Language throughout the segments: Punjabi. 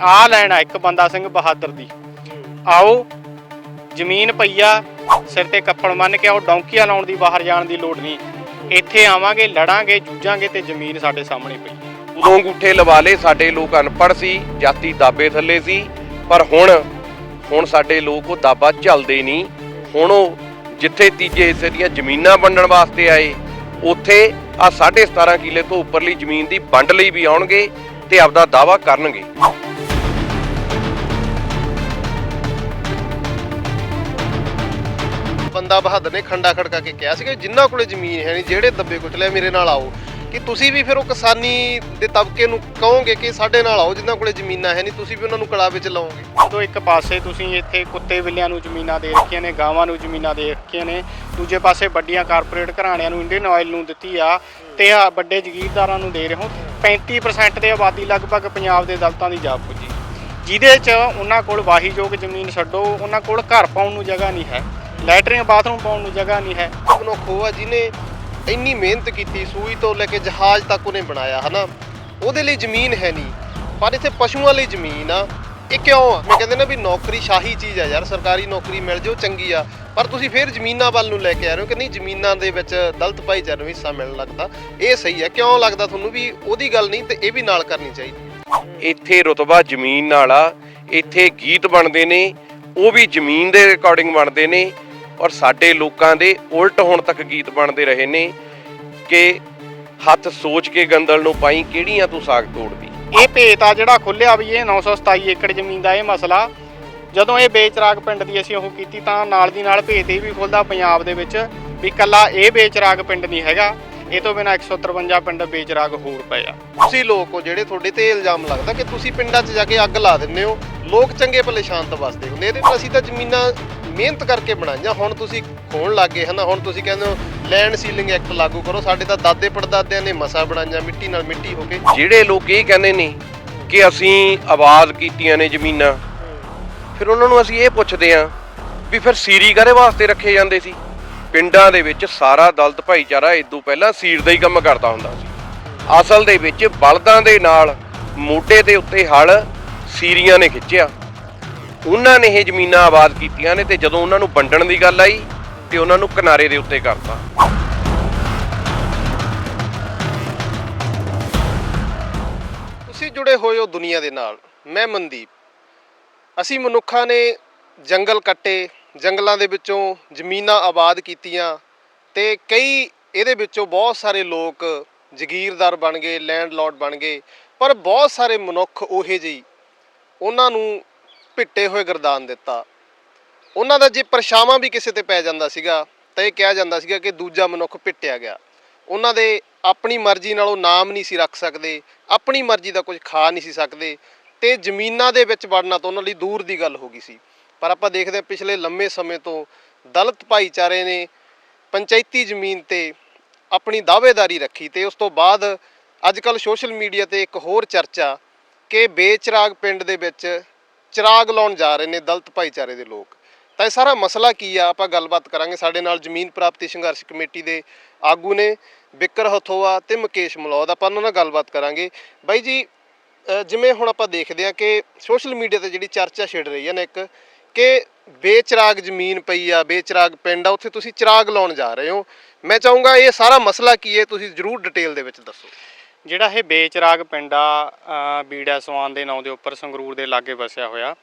ਆ ਲੈਣ ਆ ਇੱਕ ਬੰਦਾ ਸਿੰਘ ਬਹਾਦਰ ਦੀ। ਆਓ, ਜ਼ਮੀਨ ਪਈਆ, ਸਿਰ ਤੇ ਕੱਪੜ ਮੰਨ ਕੇ ਆਓ, ਡੌਂਕੀਆਂ ਲਾਉਣ ਦੀ ਬਾਹਰ ਜਾਣ ਦੀ ਲੋੜ ਨਹੀਂ। ਇੱਥੇ ਆਵਾਂਗੇ, ਲੜਾਂਗੇ, ਜੂਝਾਂਗੇ ਤੇ ਜ਼ਮੀਨ ਸਾਡੇ ਸਾਹਮਣੇ ਪਈ। ਉਦੋਂ ਅੰਗੂਠੇ ਲਵਾ ਲਏ, ਸਾਡੇ ਲੋਕ ਅਨਪੜ੍ਹ ਸੀ, ਜਾਤੀ ਦਾਬੇ ਥੱਲੇ ਸੀ, ਪਰ ਹੁਣ ਹੁਣ ਸਾਡੇ ਲੋਕ ਉਹ ਦਾਬਾ ਝੱਲਦੇ ਨਹੀਂ। ਹੁਣ ਉਹ ਜਿੱਥੇ ਤੀਜੇ ਹਿੱਸੇ ਦੀਆਂ ਜ਼ਮੀਨਾਂ ਵੰਡਣ ਵਾਸਤੇ ਆਏ, ਉੱਥੇ ਆ 17.5 ਕਿੱਲੇ ਤੋਂ ਉੱਪਰਲੀ ਜ਼ਮੀਨ ਦੀ ਵੰਡ ਲਈ ਵੀ ਆਉਣਗੇ ਤੇ ਆਪਦਾ ਦਾਵਾ ਕਰਨਗੇ। ਬੰਦਾ ਬਹਾਦਰ ਨੇ ਖੰਡਾ ਖੜਕਾ ਕੇ ਕਿਹਾ ਸੀਗਾ ਜਿਨ੍ਹਾਂ ਕੋਲੇ ਜ਼ਮੀਨ ਹੈ ਨਹੀਂ ਜਿਹੜੇ ਦੱਬੇ ਕੁਚਲੇ ਮੇਰੇ ਨਾਲ ਆਓ। ਕਿ ਤੁਸੀਂ ਵੀ ਫਿਰ ਉਹ ਕਿਸਾਨੀ ਦੇ ਤਬਕੇ ਨੂੰ ਕਹੋਗੇ ਕਿ ਸਾਡੇ ਨਾਲ ਆਓ, ਜਿਨ੍ਹਾਂ ਕੋਲੇ ਜ਼ਮੀਨਾਂ ਹੈ ਨਹੀਂ ਤੁਸੀਂ ਵੀ ਉਹਨਾਂ ਨੂੰ ਕਲਾ ਵਿੱਚ ਲਾਓਗੇ? ਜਦੋਂ ਇੱਕ ਪਾਸੇ ਤੁਸੀਂ ਇੱਥੇ ਕੁੱਤੇ ਬਿੱਲਿਆਂ ਨੂੰ ਜ਼ਮੀਨਾਂ ਦੇ ਰੱਖੀਆਂ ਨੇ, ਗਾਵਾਂ ਨੂੰ ਜ਼ਮੀਨਾਂ ਦੇ ਰੱਖੀਆਂ ਨੇ। ਦੂਜੇ ਪਾਸੇ ਵੱਡੀਆਂ ਕਾਰਪੋਰੇਟ ਘਰਾਣਿਆਂ ਨੂੰ ਇੰਡੀਅਨ ਆਇਲ ਨੂੰ ਦਿੱਤੀ ਆ ਤੇ ਆ ਵੱਡੇ ਜ਼ਗੀਰਦਾਰਾਂ ਨੂੰ ਦੇ ਰਹੇ ਹੋ। 35% ਦੇ ਆਬਾਦੀ ਲਗਭਗ ਪੰਜਾਬ ਦੇ ਦਲਤਾਂ ਦੀ ਜਾ ਪੁੱਜੀ। ਜਿਹਦੇ 'ਚ ਉਹਨਾਂ ਕੋਲ ਵਾਹੀਯੋਗ ਜ਼ਮੀਨ ਛੱਡੋ, ਉਹਨਾਂ ਕੋਲ ਘਰ ਪਾਉਣ ਨੂੰ ਜਗ੍ਹਾ ਨਹੀਂ ਹੈ। ਲੈਟਰਿੰਗ ਬਾਥਰੂਮ ਪਾਉਣ ਨੂੰ ਜਗ੍ਹਾ ਨਹੀਂ ਹੈ। ਮਨੁੱਖ ਉਹ ਆ ਜਿਹਨੇ ਇੰਨੀ ਮਿਹਨਤ ਕੀਤੀ ਸੂਈ ਤੋਂ ਲੈ ਕੇ ਜਹਾਜ਼ ਤੱਕ ਉਹਨੇ ਬਣਾਇਆ ਹਨਾ? ਉਹਦੇ ਲਈ ਜ਼ਮੀਨ ਹੈ ਨਹੀਂ। ਪਰ ਇੱਥੇ ਪਸ਼ੂਆਂ ਲਈ ਜ਼ਮੀਨ ਆ। ਇਹ ਕਿਉਂ ਆ? ਮੈਂ ਕਹਿੰਦੇ ਨਾ ਵੀ ਨੌਕਰੀ ਸ਼ਾਹੀ ਚੀਜ਼ ਆ ਯਾਰ ਸਰਕਾਰੀ ਨੌਕਰੀ ਮਿਲ ਜੇ ਉਹ ਚੰਗੀ ਆ। ਪਰ ਤੁਸੀਂ ਫਿਰ ਜ਼ਮੀਨਾਂ ਵੱਲ ਨੂੰ ਲੈ ਕੇ ਆ ਰਹੇ ਹੋ ਕਿ ਨਹੀਂ ਜ਼ਮੀਨਾਂ ਦੇ ਵਿੱਚ ਦਲਿਤ ਭਾਈਚਾਰੇ ਨੂੰ ਹਿੱਸਾ ਮਿਲਣ ਲੱਗਦਾ। ਇਹ ਸਹੀ ਹੈ ਕਿਉਂ ਲੱਗਦਾ ਤੁਹਾਨੂੰ ਵੀ ਉਹਦੀ ਗੱਲ ਨਹੀਂ ਤੇ ਇਹ ਵੀ ਨਾਲ ਕਰਨੀ ਚਾਹੀਦੀ? ਇੱਥੇ ਰਤਬਾ ਜ਼ਮੀਨ ਨਾਲ ਆ। ਇੱਥੇ ਗੀਤ ਬਣਦੇ ਨੇ ਉਹ ਵੀ ਜ਼ਮੀਨ ਦੇ ਅਕੋਰਡਿੰਗ ਬਣਦੇ ਨੇ। ਔਰ ਸਾਡੇ ਲੋਕਾਂ ਦੇ ਉਲਟ ਹੁਣ ਤੱਕ ਗੀਤ ਬਣਦੇ ਰਹੇ ਨੇ ਕਿ ਹੱਥ ਸੋਚ ਕੇ ਗੰਦਲ ਨੂੰ ਪਾਈ ਕਿਹੜੀਆਂ ਤੂੰ ਸਾਗ ਤੋੜਦੀ? ਇਹ ਭੇਤ ਆ ਜਿਹੜਾ ਖੁੱਲਿਆ ਵੀ ਇਹ 927 ਏਕੜ ਜ਼ਮੀਨ ਦਾ ਇਹ ਮਸਲਾ। ਜਦੋਂ ਇਹ ਬੇਚਰਾਗ ਪਿੰਡ ਦੀ ਅਸੀਂ ਉਹ ਕੀਤੀ ਤਾਂ ਨਾਲ ਦੀ ਨਾਲ ਭੇਤ ਇਹ ਵੀ ਖੁੱਲਦਾ ਪੰਜਾਬ ਦੇ ਵਿੱਚ ਵੀ ਕੱਲਾ ਇਹ ਬੇਚਰਾਗ ਪਿੰਡ ਨਹੀਂ ਹੈਗਾ। ਇਹ ਤੋਂ ਬਿਨਾ 153 ਪਿੰਡ ਬੇਚਰਾਗ ਹੋਰ ਪਏ ਆ। ਤੁਸੀਂ ਲੋਕ ਹੋ ਜਿਹੜੇ ਤੁਹਾਡੇ ਤੇ ਇਲਜ਼ਾਮ ਲੱਗਦਾ ਕਿ ਤੁਸੀਂ ਪਿੰਡਾਂ 'ਚ ਜਾ ਕੇ ਅੱਗ ਲਾ ਦਿੰਦੇ ਹੋ, ਲੋਕ ਚੰਗੇ ਭਲੇ ਸ਼ਾਂਤ ਵਸਦੇ ਹੁੰਦੇ ਇਹਦੇ ਨਾਲ ਅਸੀਂ ਤਾਂ ਜ਼ਮੀਨਾਂ ਮਿਹਨਤ ਕਰਕੇ ਬਣਾਈਆਂ, ਹੁਣ ਤੁਸੀਂ ਖੋਣ ਲੱਗੇ ਹਨਾ, ਹੁਣ ਤੁਸੀਂ ਕਹਿੰਦੇ ਹੋ ਲੈਂਡ ਸੀਲਿੰਗ ਐਕਟ ਲਾਗੂ ਕਰੋ, ਸਾਡੇ ਤਾਂ ਦਾਦੇ ਪੜਦਾਦਿਆਂ ਨੇ ਮਸਾ ਬਣਾਈਆਂ, ਮਿੱਟੀ ਨਾਲ ਮਿੱਟੀ ਹੋ ਕੇ। ਜਿਹੜੇ ਲੋਕ ਇਹ ਕਹਿੰਦੇ ਨੇ ਕਿ ਅਸੀਂ ਆਵਾਜ਼ ਕੀਤੀਆਂ ਨੇ ਜ਼ਮੀਨਾਂ, ਫਿਰ ਉਹਨਾਂ ਨੂੰ ਅਸੀਂ ਇਹ ਪੁੱਛਦੇ ਆਂ ਵੀ ਫਿਰ ਸੀਰੀ ਕਾਹਦੇ ਵਾਸਤੇ ਰੱਖੇ ਜਾਂਦੇ ਸੀ? ਪਿੰਡਾਂ ਦੇ ਵਿੱਚ ਸਾਰਾ ਦਲਤ ਭਾਈਚਾਰਾ ਇਦੋਂ ਪਹਿਲਾਂ ਸੀਰ ਦਾ ਹੀ ਕੰਮ ਕਰਦਾ ਹੁੰਦਾ ਸੀ। ਅਸਲ ਦੇ ਵਿੱਚ ਬਲਦਾਂ ਦੇ ਨਾਲ ਮੋਢੇ ਦੇ ਉੱਤੇ ਹਲ ਸੀਰੀਆਂ ਨੇ ਖਿੱਚਿਆ। ਉਹਨਾਂ ਨੇ ਇਹ ਜ਼ਮੀਨਾਂ ਆਬਾਦ ਕੀਤੀਆਂ ਨੇ ਤੇ ਜਦੋਂ ਉਹਨਾਂ ਨੂੰ ਵੰਡਣ ਦੀ ਗੱਲ ਆਈ ਤੇ ਉਹਨਾਂ ਨੂੰ ਕਿਨਾਰੇ ਦੇ ਉੱਤੇ ਕਰਤਾ। ਤੁਸੀਂ ਜੁੜੇ ਹੋਏ ਹੋ ਦੁਨੀਆ ਦੇ ਨਾਲ। ਮੈਂ ਮਨਦੀਪ। ਅਸੀਂ ਮਨੁੱਖਾਂ ਨੇ ਜੰਗਲ ਕੱਟੇ ਜੰਗਲਾਂ ਦੇ ਵਿੱਚੋਂ ਜ਼ਮੀਨਾਂ ਆਬਾਦ ਕੀਤੀਆਂ ਤੇ ਕਈ ਇਹਦੇ ਵਿੱਚੋਂ ਬਹੁਤ ਸਾਰੇ ਲੋਕ ਜ਼ਗੀਰਦਾਰ ਬਣ ਗਏ ਲੈਂਡਲੌਰਡ ਬਣ ਗਏ, ਪਰ ਬਹੁਤ ਸਾਰੇ ਮਨੁੱਖ ਉਹੇ ਜਿਹੀ ਉਹਨਾਂ ਨੂੰ ਭਿੱਟੇ ਹੋਏ ਗਰਦਾਨ ਦਿੱਤਾ। ਉਹਨਾਂ ਦਾ ਜੇ ਪਰਛਾਵਾਂ ਵੀ ਕਿਸੇ ਤੇ ਪੈ ਜਾਂਦਾ ਸੀਗਾ ਤਾਂ ਇਹ ਕਿਹਾ ਜਾਂਦਾ ਸੀਗਾ ਕਿ ਦੂਜਾ ਮਨੁੱਖ ਭਿੱਟਿਆ ਗਿਆ। ਉਹਨਾਂ ਦੇ ਆਪਣੀ ਮਰਜ਼ੀ ਨਾਲ ਉਹ ਨਾਮ ਨਹੀਂ ਸੀ ਰੱਖ ਸਕਦੇ, ਆਪਣੀ ਮਰਜ਼ੀ ਦਾ ਕੁਝ ਖਾ ਨਹੀਂ ਸੀ ਸਕਦੇ ਤੇ ਜ਼ਮੀਨਾਂ ਦੇ ਵਿੱਚ ਵੜਨਾ ਤਾਂ ਉਹਨਾਂ ਲਈ ਦੂਰ ਦੀ ਗੱਲ ਹੋ ਗਈ ਸੀ। ਪਰ ਆਪਾਂ ਦੇਖਦੇ ਹਾਂ ਪਿਛਲੇ ਲੰਮੇ ਸਮੇਂ ਤੋਂ ਦਲਿਤ ਭਾਈਚਾਰੇ ਨੇ ਪੰਚਾਇਤੀ ਜ਼ਮੀਨ ਤੇ ਆਪਣੀ ਦਾਅਵੇਦਾਰੀ ਰੱਖੀ ਤੇ ਉਸ ਤੋਂ ਬਾਅਦ ਅੱਜ ਕੱਲ ਸੋਸ਼ਲ ਮੀਡੀਆ ਤੇ ਇੱਕ ਹੋਰ ਚਰਚਾ ਕਿ ਬੇਚਰਾਗ ਪਿੰਡ ਦੇ ਵਿੱਚ ਚਿਰਾਗ ਲਾਉਣ ਜਾ ਰਹੇ ਨੇ ਦਲਿਤ ਭਾਈਚਾਰੇ ਦੇ ਲੋਕ। ਤਾਂ ਇਹ ਸਾਰਾ ਮਸਲਾ ਕੀ ਆ? ਆਪਾਂ ਗੱਲਬਾਤ ਕਰਾਂਗੇ। ਸਾਡੇ ਨਾਲ ਜ਼ਮੀਨ ਪ੍ਰਾਪਤੀ ਸੰਘਰਸ਼ ਕਮੇਟੀ ਦੇ ਆਗੂ ਨੇ ਬਿਕਰ ਹਥੋਆ ਤੇ ਮੁਕੇਸ਼ ਮਲੌਦ। ਆਪਾਂ ਉਹਨਾਂ ਨਾਲ ਗੱਲਬਾਤ ਕਰਾਂਗੇ। ਬਾਈ ਜੀ ਜਿਵੇਂ ਹੁਣ ਆਪਾਂ ਦੇਖਦੇ ਆ ਕਿ ਸੋਸ਼ਲ ਮੀਡੀਆ ਤੇ ਜਿਹੜੀ ਚਰਚਾ ਛਿੜ ਰਹੀ ਹੈ ਨਾ ਇੱਕ ਕਿ ਬੇਚਰਾਗ ਜ਼ਮੀਨ ਪਈ ਆ ਬੇਚਰਾਗ ਪਿੰਡ ਆ ਉੱਥੇ ਤੁਸੀਂ ਚਿਰਾਗ ਲਾਉਣ ਜਾ ਰਹੇ ਹੋ। ਮੈਂ ਚਾਹੂੰਗਾ ਇਹ ਸਾਰਾ ਮਸਲਾ ਕੀ ਹੈ ਤੁਸੀਂ ਜ਼ਰੂਰ ਡਿਟੇਲ ਦੇ ਵਿੱਚ ਦੱਸੋ। ਜਿਹੜਾ ਇਹ ਬੇਚਰਾਗ ਪਿੰਡ ਆ ਬੀੜਾ ਸਵਾਨ ਦੇ ਨਾਂ ਦੇ ਉੱਪਰ ਸੰਗਰੂਰ ਦੇ ਲਾਗੇ ਵਸਿਆ ਹੋਇਆ।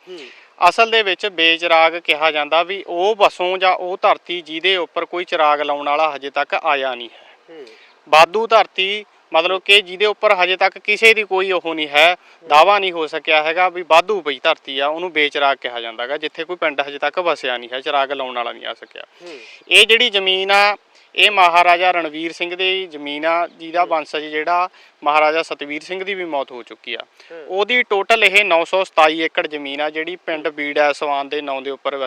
ਅਸਲ ਦੇ ਵਿੱਚ ਬੇਚਰਾਗ ਕਿਹਾ ਜਾਂਦਾ ਵੀ ਉਹ ਵਸੋਂ ਜਾਂ ਉਹ ਧਰਤੀ ਜਿਹਦੇ ਉੱਪਰ ਕੋਈ ਚਿਰਾਗ ਲਾਉਣ ਵਾਲਾ ਹਜੇ ਤੱਕ ਆਇਆ ਨਹੀਂ ਹੈ। ਬਾਦੂ ਧਰਤੀ ਮਤਲਬ ਕਿ ਜਿਹਦੇ ਉੱਪਰ ਹਜੇ ਤੱਕ ਕਿਸੇ ਦੀ ਕੋਈ ਉਹ ਨਹੀਂ ਹੈ ਦਾਵਾ ਨਹੀਂ ਹੋ ਸਕਿਆ ਹੈਗਾ ਵੀ ਬਾਦੂ ਪਈ ਧਰਤੀ ਆ ਉਹਨੂੰ ਬੇਚਰਾਗ ਕਿਹਾ ਜਾਂਦਾਗਾ ਜਿੱਥੇ ਕੋਈ ਪਿੰਡ ਹਜੇ ਤੱਕ ਵਸਿਆ ਨਹੀਂ ਹੈ ਚਿਰਾਗ ਲਾਉਣ ਵਾਲਾ ਨਹੀਂ ਆ ਸਕਿਆ। ਇਹ ਜਿਹੜੀ ਜ਼ਮੀਨ ਆ ਇਹ ਮਹਾਰਾਜਾ ਰਣਵੀਰ ਸਿੰਘ ਦੀ ਜ਼ਮੀਨ ਆ ਜਿਹਦਾ ਵੰਸ਼ਜ ਜਿਹੜਾ ਮਹਾਰਾਜਾ ਸਤਵੀਰ ਸਿੰਘ ਦੀ ਵੀ ਮੌਤ ਹੋ ਚੁੱਕੀ ਆ। ਉਹਦੀ ਟੋਟਲ ਇਹ 927 ਏਕੜ ਜ਼ਮੀਨ ਆ ਜਿਹੜੀ ਪਿੰਡ ਬੀੜਾ ਸਵਾਨ ਦੇ ਨਾਂ ਦੇ ਉੱਪਰ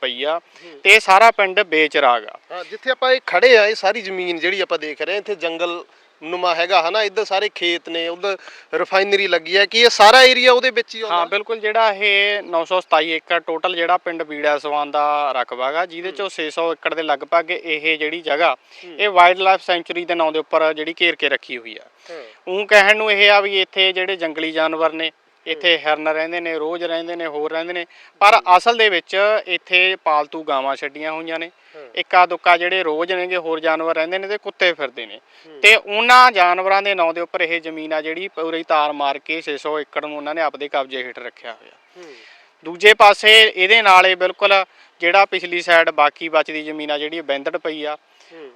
ਪਈ ਆ। ਤੇ ਸਾਰਾ ਪਿੰਡ ਬੇਚਰਾਗ ਆ। ਜਿੱਥੇ ਆਪਾਂ ਇਹ ਖੜੇ ਆ ਇਹ ਸਾਰੀ ਜ਼ਮੀਨ ਜਿਹੜੀ ਆਪਾਂ ਦੇਖ ਰਹੇ ਇੱਥੇ ਜੰਗਲ ਨੁਮਾ ਹੈਗਾ ਹਨਾ? ਇੱਧਰ ਸਾਰੇ ਖੇਤ ਨੇ ਉਧਰ ਰਿਫਾਈਨਰੀ ਲੱਗੀ ਹੈ ਕਿ ਇਹ ਸਾਰਾ ਏਰੀਆ ਉਹਦੇ ਵਿੱਚ ਹੀ ਹਾਂ ਆਉਂਦਾ ਬਿਲਕੁਲ ਜਿਹੜਾ ਇਹ 927 ਏਕੜ ਟੋਟਲ ਜਿਹੜਾ ਪਿੰਡ ਬੀੜਾ ਸਵਾਨ ਦਾ ਰਕਬਾ ਗਾ ਜਿਹਦੇ ਚੋਂ 600 ਏਕੜ ਦੇ ਲਗਭਗ ਇਹ ਜਿਹੜੀ ਜਗ੍ਹਾ ਇਹ ਵਾਈਲਡ ਲਾਈਫ ਸੈਂਚੁਰੀ ਦੇ ਨਾਂ ਦੇ ਉੱਪਰ ਜਿਹੜੀ ਘੇਰ ਕੇ ਰੱਖੀ ਹੋਈ ਆ। ਹਾਂ। ਉਹ ਕਹਿਣ ਨੂੰ ਇਹ ਆ ਵੀ ਇੱਥੇ ਜਿਹੜੇ ਜੰਗਲੀ ਜਾਨਵਰ ਨੇ ਇੱਥੇ ਹਿਰਨ ਰਹਿੰਦੇ ਨੇ ਰੋਜ਼ ਰਹਿੰਦੇ ਨੇ ਹੋਰ ਰਹਿੰਦੇ ਨੇ। ਪਰ ਅਸਲ ਦੇ ਵਿੱਚ ਇੱਥੇ ਪਾਲਤੂ ਗਾਵਾਂ ਛੱਡੀਆਂ ਹੋਈਆਂ ਨੇ। ਇੱਕਾ ਦੁੱਕਾ ਜਿਹੜੇ ਰੋਜ਼ ਨੇਗੇ ਹੋਰ ਜਾਨਵਰ ਰਹਿੰਦੇ ਨੇ ਤੇ ਕੁੱਤੇ ਫਿਰਦੇ ਨੇ। ਤੇ ਉਹਨਾਂ ਜਾਨਵਰਾਂ ਦੇ ਨਾਂ ਦੇ ਉੱਪਰ ਇਹ ਜ਼ਮੀਨ ਆ ਜਿਹੜੀ ਪੂਰੀ ਤਾਰ ਮਾਰ ਕੇ 600 ਏਕੜ ਨੂੰ ਉਹਨਾਂ ਨੇ ਆਪਦੇ ਕਬਜ਼ੇ ਹੇਠ ਰੱਖਿਆ ਹੋਇਆ। ਦੂਜੇ ਪਾਸੇ ਇਹਦੇ ਨਾਲ ਇਹ ਬਿਲਕੁਲ ਜਿਹੜਾ ਪਿਛਲੀ ਸਾਈਡ ਬਾਕੀ ਬਚਦੀ ਜ਼ਮੀਨ ਆ ਜਿਹੜੀ ਬੈਂਦੜ ਪਈ ਆ।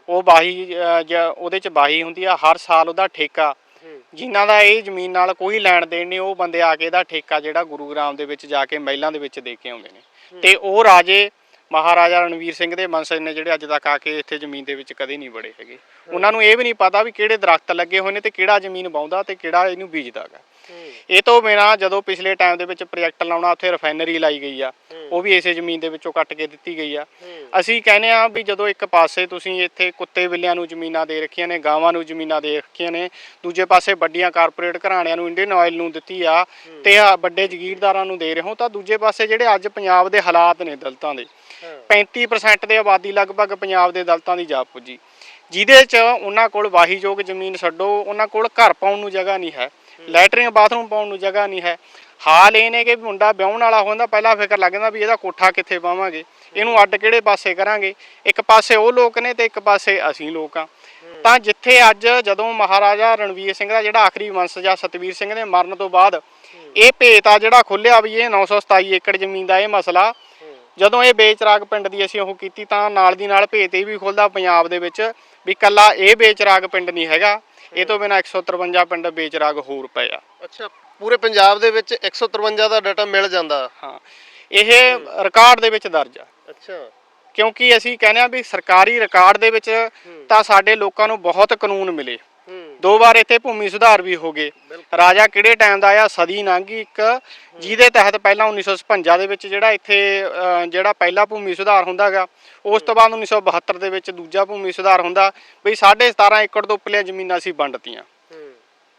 ਉਹ ਬਾਹੀ ਉਹਦੇ ਚ ਬਾਹੀ ਹੁੰਦੀ ਆ। ਹਰ ਸਾਲ ਉਹਦਾ ਠੇਕਾ ਜਿਨ੍ਹਾਂ ਦਾ ਇਹ ਜ਼ਮੀਨ ਨਾਲ ਕੋਈ ਲੈਣ ਦੇਣ ਨਹੀਂ ਉਹ ਬੰਦੇ ਆ ਕੇ ਇਹਦਾ ਠੇਕਾ ਜਿਹੜਾ ਗੁਰੂਗ੍ਰਾਮ ਦੇ ਵਿੱਚ ਜਾ ਕੇ ਮਹਿਲਾਂ ਦੇ ਵਿੱਚ ਦੇ ਕੇ ਆਉਂਦੇ ਨੇ। ਤੇ ਉਹ ਰਾਜੇ ਮਹਾਰਾਜਾ ਰਣਵੀਰ ਸਿੰਘ ਦੇ ਵੰਸ਼ਜ ਨੇ ਜਿਹੜੇ ਅੱਜ ਤੱਕ ਆ ਕੇ ਇੱਥੇ ਜ਼ਮੀਨ ਦੇ ਵਿੱਚ ਕਦੇ ਨਹੀਂ ਵੜੇ ਹੈਗੇ। ਉਹਨਾਂ ਨੂੰ ਇਹ ਵੀ ਨਹੀਂ ਪਤਾ ਵੀ ਕਿਹੜੇ ਦਰਖਤ ਲੱਗੇ ਹੋਏ ਨੇ ਤੇ ਕਿਹੜਾ ਜ਼ਮੀਨ ਵਾਹੁੰਦਾ ਤੇ ਕਿਹੜਾ ਇਹਨੂੰ ਬੀਜਦਾਗਾ। ਇਹ ਤੋਂ ਬਿਨਾਂ ਜਦੋਂ ਪਿਛਲੇ ਟਾਈਮ ਦੇ ਵਿੱਚ ਪ੍ਰੋਜੈਕਟ ਲਾਉਣਾ ਉੱਥੇ ਰਿਫਾਈਨਰੀ ਲਾਈ ਗਈ ਆ। ਉਹ ਵੀ ਇਸੇ ਜ਼ਮੀਨ ਦੇ ਵਿੱਚੋਂ ਕੱਟ ਕੇ ਦਿੱਤੀ ਗਈ ਆ। ਅਸੀਂ ਕਹਿੰਦੇ ਆ ਵੀ ਜਦੋਂ ਇੱਕ ਪਾਸੇ ਤੁਸੀਂ ਇੱਥੇ ਕੁੱਤੇ ਬਿੱਲਿਆਂ ਨੂੰ ਜ਼ਮੀਨਾਂ ਦੇ ਰੱਖੀਆਂ ਨੇ ਗਾਵਾਂ ਨੂੰ ਜ਼ਮੀਨਾਂ ਦੇ ਰੱਖੀਆਂ ਨੇ ਦੂਜੇ ਪਾਸੇ ਵੱਡੀਆਂ ਕਾਰਪੋਰੇਟ ਘਰਾਣਿਆਂ ਨੂੰ ਇੰਡੀਅਨ ਆਇਲ ਨੂੰ ਦਿੱਤੀ ਆ ਤੇ ਆ ਵੱਡੇ ਜ਼ਗੀਰਦਾਰਾਂ ਨੂੰ ਦੇ ਰਹੇ ਹੋ ਤਾਂ ਦੂਜੇ ਪਾਸੇ ਜਿਹੜੇ ਅੱਜ ਪੰਜਾਬ ਦੇ ਹਾਲਾਤ ਨੇ ਦਲਤਾਂ ਦੇ 35% ਦੇ ਆਬਾਦੀ ਲਗਭਗ ਪੰਜਾਬ ਦੇ ਦਲਤਾਂ ਦੀ ਜਾ ਪੁੱਜੀ। ਜਿਹਦੇ 'ਚ ਉਹਨਾਂ ਕੋਲ ਵਾਹੀਯੋਗ ਜ਼ਮੀਨ ਛੱਡੋ ਉਹਨਾਂ ਕੋਲ ਘਰ ਪਾਉਣ ਨੂੰ ਜਗ੍ਹਾ ਨਹੀਂ ਹੈ। ਲੈਟਰਿੰਗ ਬਾਥਰੂਮ ਪਾਉਣ ਨੂੰ ਜਗ੍ਹਾ ਨਹੀਂ ਹੈ। ਹਾਲ ਇਹ ਨੇ ਕਿ ਮੁੰਡਾ ਵਿਆਹਣ ਵਾਲਾ ਹੁੰਦਾ ਪਹਿਲਾਂ ਫਿਕਰ ਲੱਗ ਜਾਂਦਾ ਵੀ ਇਹਦਾ ਕੋਠਾ ਕਿੱਥੇ ਪਾਵਾਂਗੇ। ਇਹਨੂੰ ਅੱਡ ਕਿਹੜੇ ਪਾਸੇ ਕਰਾਂਗੇ? ਇੱਕ ਪਾਸੇ ਉਹ ਲੋਕ ਨੇ ਤੇ ਇੱਕ ਪਾਸੇ ਅਸੀਂ ਲੋਕ ਆ ਤਾਂ ਜਿੱਥੇ ਅੱਜ ਜਦੋਂ ਮਹਾਰਾਜਾ ਰਣਵੀਰ ਸਿੰਘ ਦਾ ਜਿਹੜਾ ਆਖਰੀ ਵੰਸ ਜਾਂ ਸਤਵੀਰ ਸਿੰਘ ਦੇ ਮਰਨ ਤੋਂ ਬਾਅਦ ਇਹ ਭੇਤ ਆ ਜਿਹੜਾ ਖੁੱਲਿਆ ਵੀ ਇਹ 927 ਏਕੜ ਜ਼ਮੀਨ ਦਾ ਇਹ ਮਸਲਾ, ਜਦੋਂ ਇਹ ਬੇਚਰਾਗ ਪਿੰਡ ਦੀ ਅਸੀਂ ਉਹ ਕੀਤੀ ਤਾਂ ਨਾਲ ਦੀ ਨਾਲ ਭੇਤ ਇਹ ਵੀ ਖੁੱਲਦਾ ਪੰਜਾਬ ਦੇ ਵਿੱਚ ਵੀ ਕੱਲਾ ਇਹ ਬੇਚਰਾਗ ਪਿੰਡ ਨਹੀਂ ਹੈਗਾ। ਇਹ ਤੋਂ ਬਿਨਾ 153 ਪਿੰਡ ਬੇਚਰਾਗ ਹੋਰ ਪਏ ਆ। ਅੱਛਾ ਪੂਰੇ ਪੰਜਾਬ ਦੇ ਵਿੱਚ 153 ਦਾ ਡਾਟਾ ਮਿਲ ਜਾਂਦਾ? ਹਾਂ ਇਹ ਰਿਕਾਰਡ ਦੇ ਵਿੱਚ ਦਰਜ ਆ। ਅੱਛਾ। ਕਿਉਂਕਿ ਅਸੀਂ ਕਹਿੰਦੇ ਆ ਵੀ ਸਰਕਾਰੀ ਰਿਕਾਰਡ ਦੇ ਵਿੱਚ ਤਾਂ ਸਾਡੇ ਲੋਕਾਂ ਨੂੰ ਬਹੁਤ ਕਾਨੂੰਨ ਮਿਲੇ। ਦੋ ਵਾਰ ਇੱਥੇ ਭੂਮੀ ਸੁਧਾਰ ਵੀ ਹੋ ਗਏ। ਰਾਜਾ ਕਿਹੜੇ ਟਾਈਮ ਦਾ ਆਇਆ ਸਦੀ ਲੰਘੀ ਇੱਕ ਜਿਹਦੇ ਤਹਿਤ ਪਹਿਲਾਂ 1956 ਦੇ ਵਿੱਚ ਜਿਹੜਾ ਇੱਥੇ ਜਿਹੜਾ ਪਹਿਲਾ ਭੂਮੀ ਸੁਧਾਰ ਹੁੰਦਾਗਾ ਉਸ ਤੋਂ ਬਾਅਦ 1972 ਦੇ ਵਿੱਚ ਦੂਜਾ ਭੂਮੀ ਸੁਧਾਰ ਹੁੰਦਾ। ਬਈ 17.5 ਏਕੜ ਤੋਂ ਉੱਪਰਲੀਆਂ ਜ਼ਮੀਨਾਂ ਸੀ ਵੰਡਤੀਆਂ।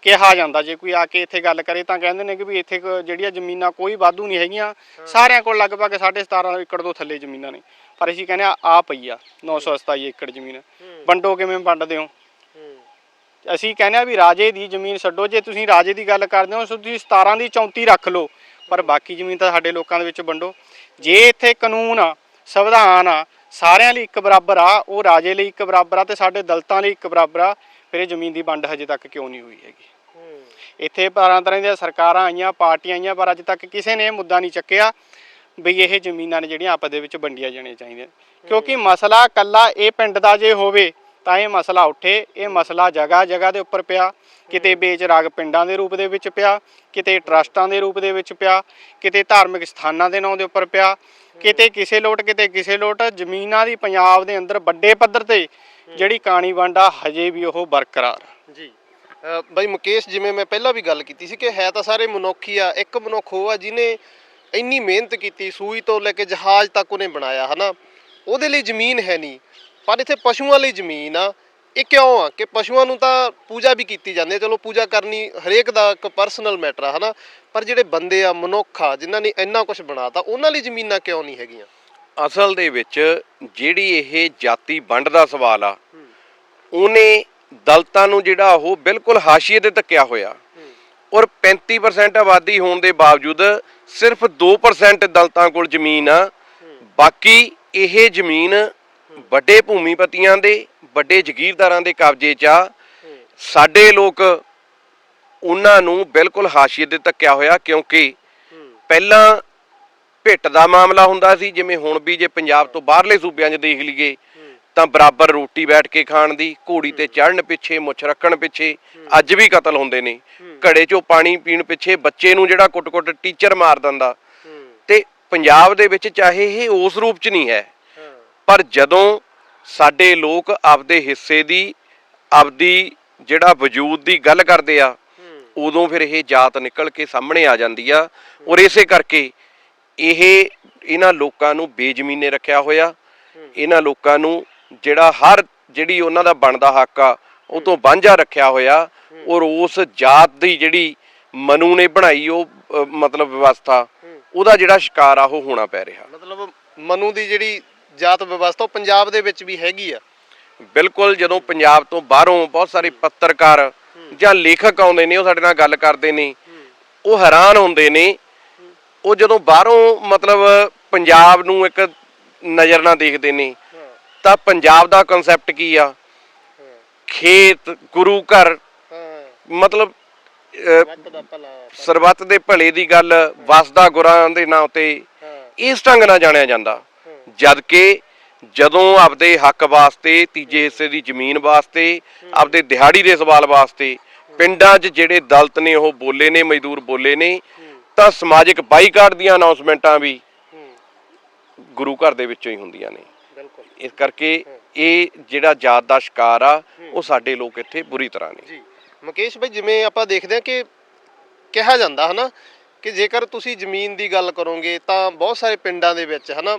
ਕਿਹਾ ਜਾਂਦਾ ਜੇ ਕੋਈ ਆ ਕੇ ਇੱਥੇ ਗੱਲ ਕਰੇ ਤਾਂ ਕਹਿੰਦੇ ਨੇ ਕਿ ਵੀ ਇੱਥੇ ਜਿਹੜੀਆਂ ਜ਼ਮੀਨਾਂ ਕੋਈ ਵਾਧੂ ਨਹੀਂ ਹੈਗੀਆਂ ਸਾਰਿਆਂ ਕੋਲ ਲਗਭਗ 17.5 ਏਕੜ ਤੋਂ ਥੱਲੇ ਜ਼ਮੀਨਾਂ ਨੇ। ਪਰ ਅਸੀਂ ਕਹਿੰਦੇ ਆ ਆ ਪਈ ਆ 927 ਏਕੜ ਜ਼ਮੀਨ। ਵੰਡੋ ਕਿਵੇਂ ਵੰਡਦੇ ਹੋ? ਅਸੀਂ ਕਹਿੰਦੇ ਆ ਵੀ ਰਾਜੇ ਦੀ ਜ਼ਮੀਨ ਛੱਡੋ ਜੇ ਤੁਸੀਂ ਰਾਜੇ ਦੀ ਗੱਲ ਕਰਦੇ ਹੋ ਸੋ ਤੁਸੀਂ 17 ਦੀ 34 ਰੱਖ ਲਓ ਪਰ ਬਾਕੀ ਜ਼ਮੀਨ ਤਾਂ ਸਾਡੇ ਲੋਕਾਂ ਦੇ ਵਿੱਚ ਵੰਡੋ। ਜੇ ਇੱਥੇ ਕਾਨੂੰਨ ਆ ਸੰਵਿਧਾਨ ਆ ਸਾਰਿਆਂ ਲਈ ਇੱਕ ਬਰਾਬਰ ਆ ਉਹ ਰਾਜੇ ਲਈ ਇੱਕ ਬਰਾਬਰ ਆ ਤੇ ਸਾਡੇ ਦਲਤਾਂ ਲਈ ਇੱਕ ਬਰਾਬਰ ਆ ਫਿਰ ਇਹ ਜ਼ਮੀਨ ਦੀ ਵੰਡ ਹਜੇ ਤੱਕ ਕਿਉਂ ਨਹੀਂ ਹੋਈ ਹੈਗੀ? ਇੱਥੇ ਤਰ੍ਹਾਂ ਤਰ੍ਹਾਂ ਦੀਆਂ ਸਰਕਾਰਾਂ ਆਈਆਂ ਪਾਰਟੀਆਂ ਆਈਆਂ ਪਰ ਅੱਜ ਤੱਕ ਕਿਸੇ ਨੇ ਇਹ ਮੁੱਦਾ ਨਹੀਂ ਚੱਕਿਆ ਵੀ ਇਹ ਜ਼ਮੀਨਾਂ ਨੇ ਜਿਹੜੀਆਂ ਆਪਸ ਦੇ ਵਿੱਚ ਵੰਡੀਆਂ ਜਾਣੀਆਂ ਚਾਹੀਦੀਆਂ। ਕਿਉਂਕਿ ਮਸਲਾ ਕੱਲਾ ਇਹ ਪਿੰਡ ਦਾ ਜੇ ਹੋਵੇ ਤਾਂ ਇਹ ਮਸਲਾ ਉੱਠੇ। ਇਹ ਮਸਲਾ ਜਗ੍ਹਾ ਜਗ੍ਹਾ ਦੇ ਉੱਪਰ ਪਿਆ। ਕਿਤੇ ਬੇਚਰਾਗ ਪਿੰਡਾਂ ਦੇ ਰੂਪ ਦੇ ਵਿੱਚ ਪਿਆ। ਕਿਤੇ ਟਰਸਟਾਂ ਦੇ ਰੂਪ ਦੇ ਵਿੱਚ ਪਿਆ। ਕਿਤੇ ਧਾਰਮਿਕ ਸਥਾਨਾਂ ਦੇ ਨਾਂ ਦੇ ਉੱਪਰ ਪਿਆ। ਕਿਤੇ ਕਿਸੇ ਲੋਟ ਕਿਤੇ ਕਿਸੇ ਲੋਟ ਜ਼ਮੀਨਾਂ ਦੀ ਪੰਜਾਬ ਦੇ ਅੰਦਰ ਵੱਡੇ ਪੱਧਰ ਤੇ ਜਿਹੜੀ ਕਾਣੀ ਵੰਡਾ ਹਜੇ ਵੀ ਉਹ ਬਰਕਰਾਰ। ਜੀ। ਬਾਈ ਮੁਕੇਸ਼ ਜਿਵੇਂ ਮੈਂ ਪਹਿਲਾਂ ਵੀ ਗੱਲ ਕੀਤੀ ਸੀ ਕਿ ਹੈ ਤਾਂ ਸਾਰੇ ਮਨੁੱਖ ਹੀ ਆ ਇੱਕ ਮਨੁੱਖ ਉਹ ਆ ਜਿਹਨੇ ਇੰਨੀ ਮਿਹਨਤ ਕੀਤੀ ਸੂਈ ਤੋਂ ਲੈ ਕੇ ਜਹਾਜ਼ ਤੱਕ ਉਹਨੇ ਬਣਾਇਆ ਹਨਾ? ਉਹਦੇ ਲਈ ਜ਼ਮੀਨ ਹੈ ਨਹੀਂ। ਪਰ ਇੱਥੇ ਪਸ਼ੂਆਂ ਲਈ ਜ਼ਮੀਨ ਆ। ਇਹ ਕਿਉਂ ਆ? ਕਿ ਪਸ਼ੂਆਂ ਨੂੰ ਤਾਂ ਪੂਜਾ ਵੀ ਕੀਤੀ ਜਾਂਦੀ ਹੈ। ਚਲੋ ਪੂਜਾ ਕਰਨੀ ਹਰੇਕ ਦਾ ਇੱਕ ਪਰਸਨਲ ਮੈਟਰ ਆ ਹਨਾ? ਪਰ ਜਿਹੜੇ ਬੰਦੇ ਆ ਮਨੁੱਖ ਆ ਜਿਨ੍ਹਾਂ ਨੇ ਇੰਨਾ ਕੁਝ ਬਣਾਤਾ ਉਹਨਾਂ ਲਈ ਜ਼ਮੀਨਾਂ ਕਿਉਂ ਨਹੀਂ ਹੈਗੀਆਂ? ਅਸਲ ਦੇ ਵਿੱਚ ਜਿਹੜੀ ਇਹ ਜਾਤੀ ਵੰਡ ਦਾ ਸਵਾਲ ਆ ਉਹਨੇ ਦਲਤਾਂ ਨੂੰ ਜਿਹੜਾ ਉਹ ਬਿਲਕੁਲ ਹਾਸ਼ੀਏ ਤੇ ਧੱਕਿਆ ਹੋਇਆ। ਔਰ 35% ਆਬਾਦੀ ਹੋਣ ਦੇ ਬਾਵਜੂਦ ਸਿਰਫ 2% ਦਲਤਾਂ ਕੋਲ ਜ਼ਮੀਨ ਆ। ਬਾਕੀ ਇਹ ਜ਼ਮੀਨ ਵੱਡੇ ਭੂਮੀਪਤੀਆਂ ਦੇ, ਵੱਡੇ ਜ਼ਗੀਰਦਾਰਾਂ ਦੇ ਕਬਜ਼ੇ 'ਚ ਆ। ਸਾਡੇ ਲੋਕ ਉਹਨਾਂ ਨੂੰ ਬਿਲਕੁਲ ਹਾਸ਼ੀਏ ਤੇ ਧੱਕਿਆ ਹੋਇਆ ਕਿਉਂਕਿ ਪਹਿਲਾਂ ਭਿੱਟ ਦਾ ਮਾਮਲਾ ਹੁੰਦਾ ਸੀ, ਜਿਵੇਂ ਹੁਣ ਵੀ ਜੇ ਪੰਜਾਬ ਤੋਂ ਬਾਹਰਲੇ ਸੂਬਿਆਂ 'ਚ ਦੇਖ ਲਈਏ, ਤਾਂ ਬਰਾਬਰ ਰੋਟੀ ਬੈਠ ਕੇ ਖਾਣ ਦੀ, ਘੋੜੀ ਤੇ ਚੜਨ ਪਿੱਛੇ, ਮੁੱਛ ਰੱਖਣ ਪਿੱਛੇ ਅੱਜ ਵੀ ਕਤਲ ਹੁੰਦੇ ਨੇ। ਘੜੇ 'ਚੋਂ ਪਾਣੀ ਪੀਣ ਪਿੱਛੇ ਬੱਚੇ ਨੂੰ ਜਿਹੜਾ ਕੁੱਟ-ਕੁੱਟ ਟੀਚਰ ਮਾਰ ਦਿੰਦਾ। ਤੇ ਪੰਜਾਬ ਦੇ ਵਿੱਚ ਚਾਹੇ ਇਹ ਉਸ ਰੂਪ 'ਚ ਨਹੀਂ ਹੈ ਪਰ ਜਦੋਂ ਸਾਡੇ ਲੋਕ ਆਪਦੇ ਹਿੱਸੇ ਦੀ ਆਪਦੀ ਜਿਹੜਾ ਵਜੂਦ ਦੀ ਗੱਲ ਕਰਦੇ ਆ ਉਦੋਂ ਫਿਰ ਇਹ ਜਾਤ ਨਿਕਲ ਕੇ ਸਾਹਮਣੇ ਆ ਜਾਂਦੀ ਆ। ਔਰ ਇਸੇ ਕਰਕੇ ਇਹ ਇਹਨਾਂ ਲੋਕਾਂ ਨੂੰ ਬੇਜ਼ਮੀਨੇ ਰੱਖਿਆ ਹੋਇਆ। ਇਹਨਾਂ ਲੋਕਾਂ ਨੂੰ ਜਿਹੜਾ ਹਰ ਜਿਹੜੀ ਉਹਨਾਂ ਦਾ ਬਣਦਾ ਹੱਕ ਆ ਉਹ ਤੋਂ ਵਾਂਝਾ ਰੱਖਿਆ ਹੋਇਆ। ਔਰ ਉਸ ਜਾਤ ਦੀ ਜਿਹੜੀ ਮਨੂ ਨੇ ਬਣਾਈ ਉਹ ਮਤਲਬ ਵਿਵਸਥਾ ਉਹਦਾ ਜਿਹੜਾ ਸ਼ਿਕਾਰ ਆ ਉਹ ਹੋਣਾ ਪੈ ਰਿਹਾ। ਮਤਲਬ ਮਨੂ ਦੀ ਜਿਹੜੀ ਜਾਤ ਵਿਵਸਥਾ ਉਹ ਪੰਜਾਬ ਦੇ ਵਿੱਚ ਵੀ ਹੈਗੀ ਆ। ਬਿਲਕੁਲ ਜਦੋਂ ਪੰਜਾਬ ਤੋਂ ਬਾਹਰੋਂ ਬਹੁਤ ਸਾਰੇ ਪੱਤਰਕਾਰ ਜਾਂ ਲੇਖਕ ਆਉਂਦੇ ਨੇ ਉਹ ਸਾਡੇ ਨਾਲ ਗੱਲ ਕਰਦੇ ਨੇ ਉਹ ਹੈਰਾਨ ਹੁੰਦੇ ਨੇ। ਉਹ ਜਦੋਂ ਬਾਹਰੋਂ ਮਤਲਬ ਪੰਜਾਬ ਨੂੰ ਇੱਕ ਨਜ਼ਰ ਨਾਲ ਦੇਖਦੇ ਨੇ ਤਾਂ ਪੰਜਾਬ ਦਾ ਕਨਸੈਪਟ ਕੀ ਆ? ਖੇਤ ਗੁਰੂ ਘਰ ਮਤਲਬ ਅਹ, ਸਰਬੱਤ ਦੇ ਭਲੇ ਦੀ ਗੱਲ ਵਸਦਾ ਗੁਰਾਂ ਦੇ ਨਾਂ ਤੇ ਇਸ ਢੰਗ ਨਾਲ ਜਾਣਿਆ ਜਾਂਦਾ। ਜਦ ਕਿ ਜਦੋਂ ਆਪਦੇ ਹੱਕ ਵਾਸਤੇ ਤੀਜੇ ਹਿੱਸੇ ਦੀ ਜ਼ਮੀਨ ਵਾਸਤੇ ਆਪਦੇ ਦਿਹਾੜੀ ਦੇ ਸਵਾਲ ਵਾਸਤੇ ਪਿੰਡਾਂ 'ਚ ਜਿਹੜੇ ਦਲਤ ਨੇ ਉਹ ਬੋਲੇ ਨੇ ਮਜ਼ਦੂਰ ਬੋਲੇ ਨੇ ਤਾਂ ਸਮਾਜਿਕ ਬਾਈਕਾਟ ਦੀਆਂ ਅਨਾਉਂਸਮੈਂਟਾਂ ਵੀ ਗੁਰੂ ਘਰ ਦੇ ਵਿੱਚੋਂ ਹੀ ਹੁੰਦੀਆਂ ਨੇ। ਬਿਲਕੁਲ। ਇਸ ਕਰਕੇ ਇਹ ਜਿਹੜਾ ਜਾਤ ਦਾ ਸ਼ਿਕਾਰ ਆ ਉਹ ਸਾਡੇ ਲੋਕ ਇੱਥੇ ਬੁਰੀ ਤਰ੍ਹਾਂ ਨੇ। ਜੀ। ਮੁਕੇਸ਼ ਭਾਈ ਜਿਵੇਂ ਆਪਾਂ ਦੇਖਦੇ ਹਾਂ ਕਿ ਕਿਹਾ ਜਾਂਦਾ ਹਨਾ ਕਿ ਜੇਕਰ ਤੁਸੀਂ ਜ਼ਮੀਨ ਦੀ ਗੱਲ ਕਰੋਗੇ ਤਾਂ ਬਹੁਤ ਸਾਰੇ ਪਿੰਡਾਂ ਦੇ ਵਿੱਚ ਹਨਾ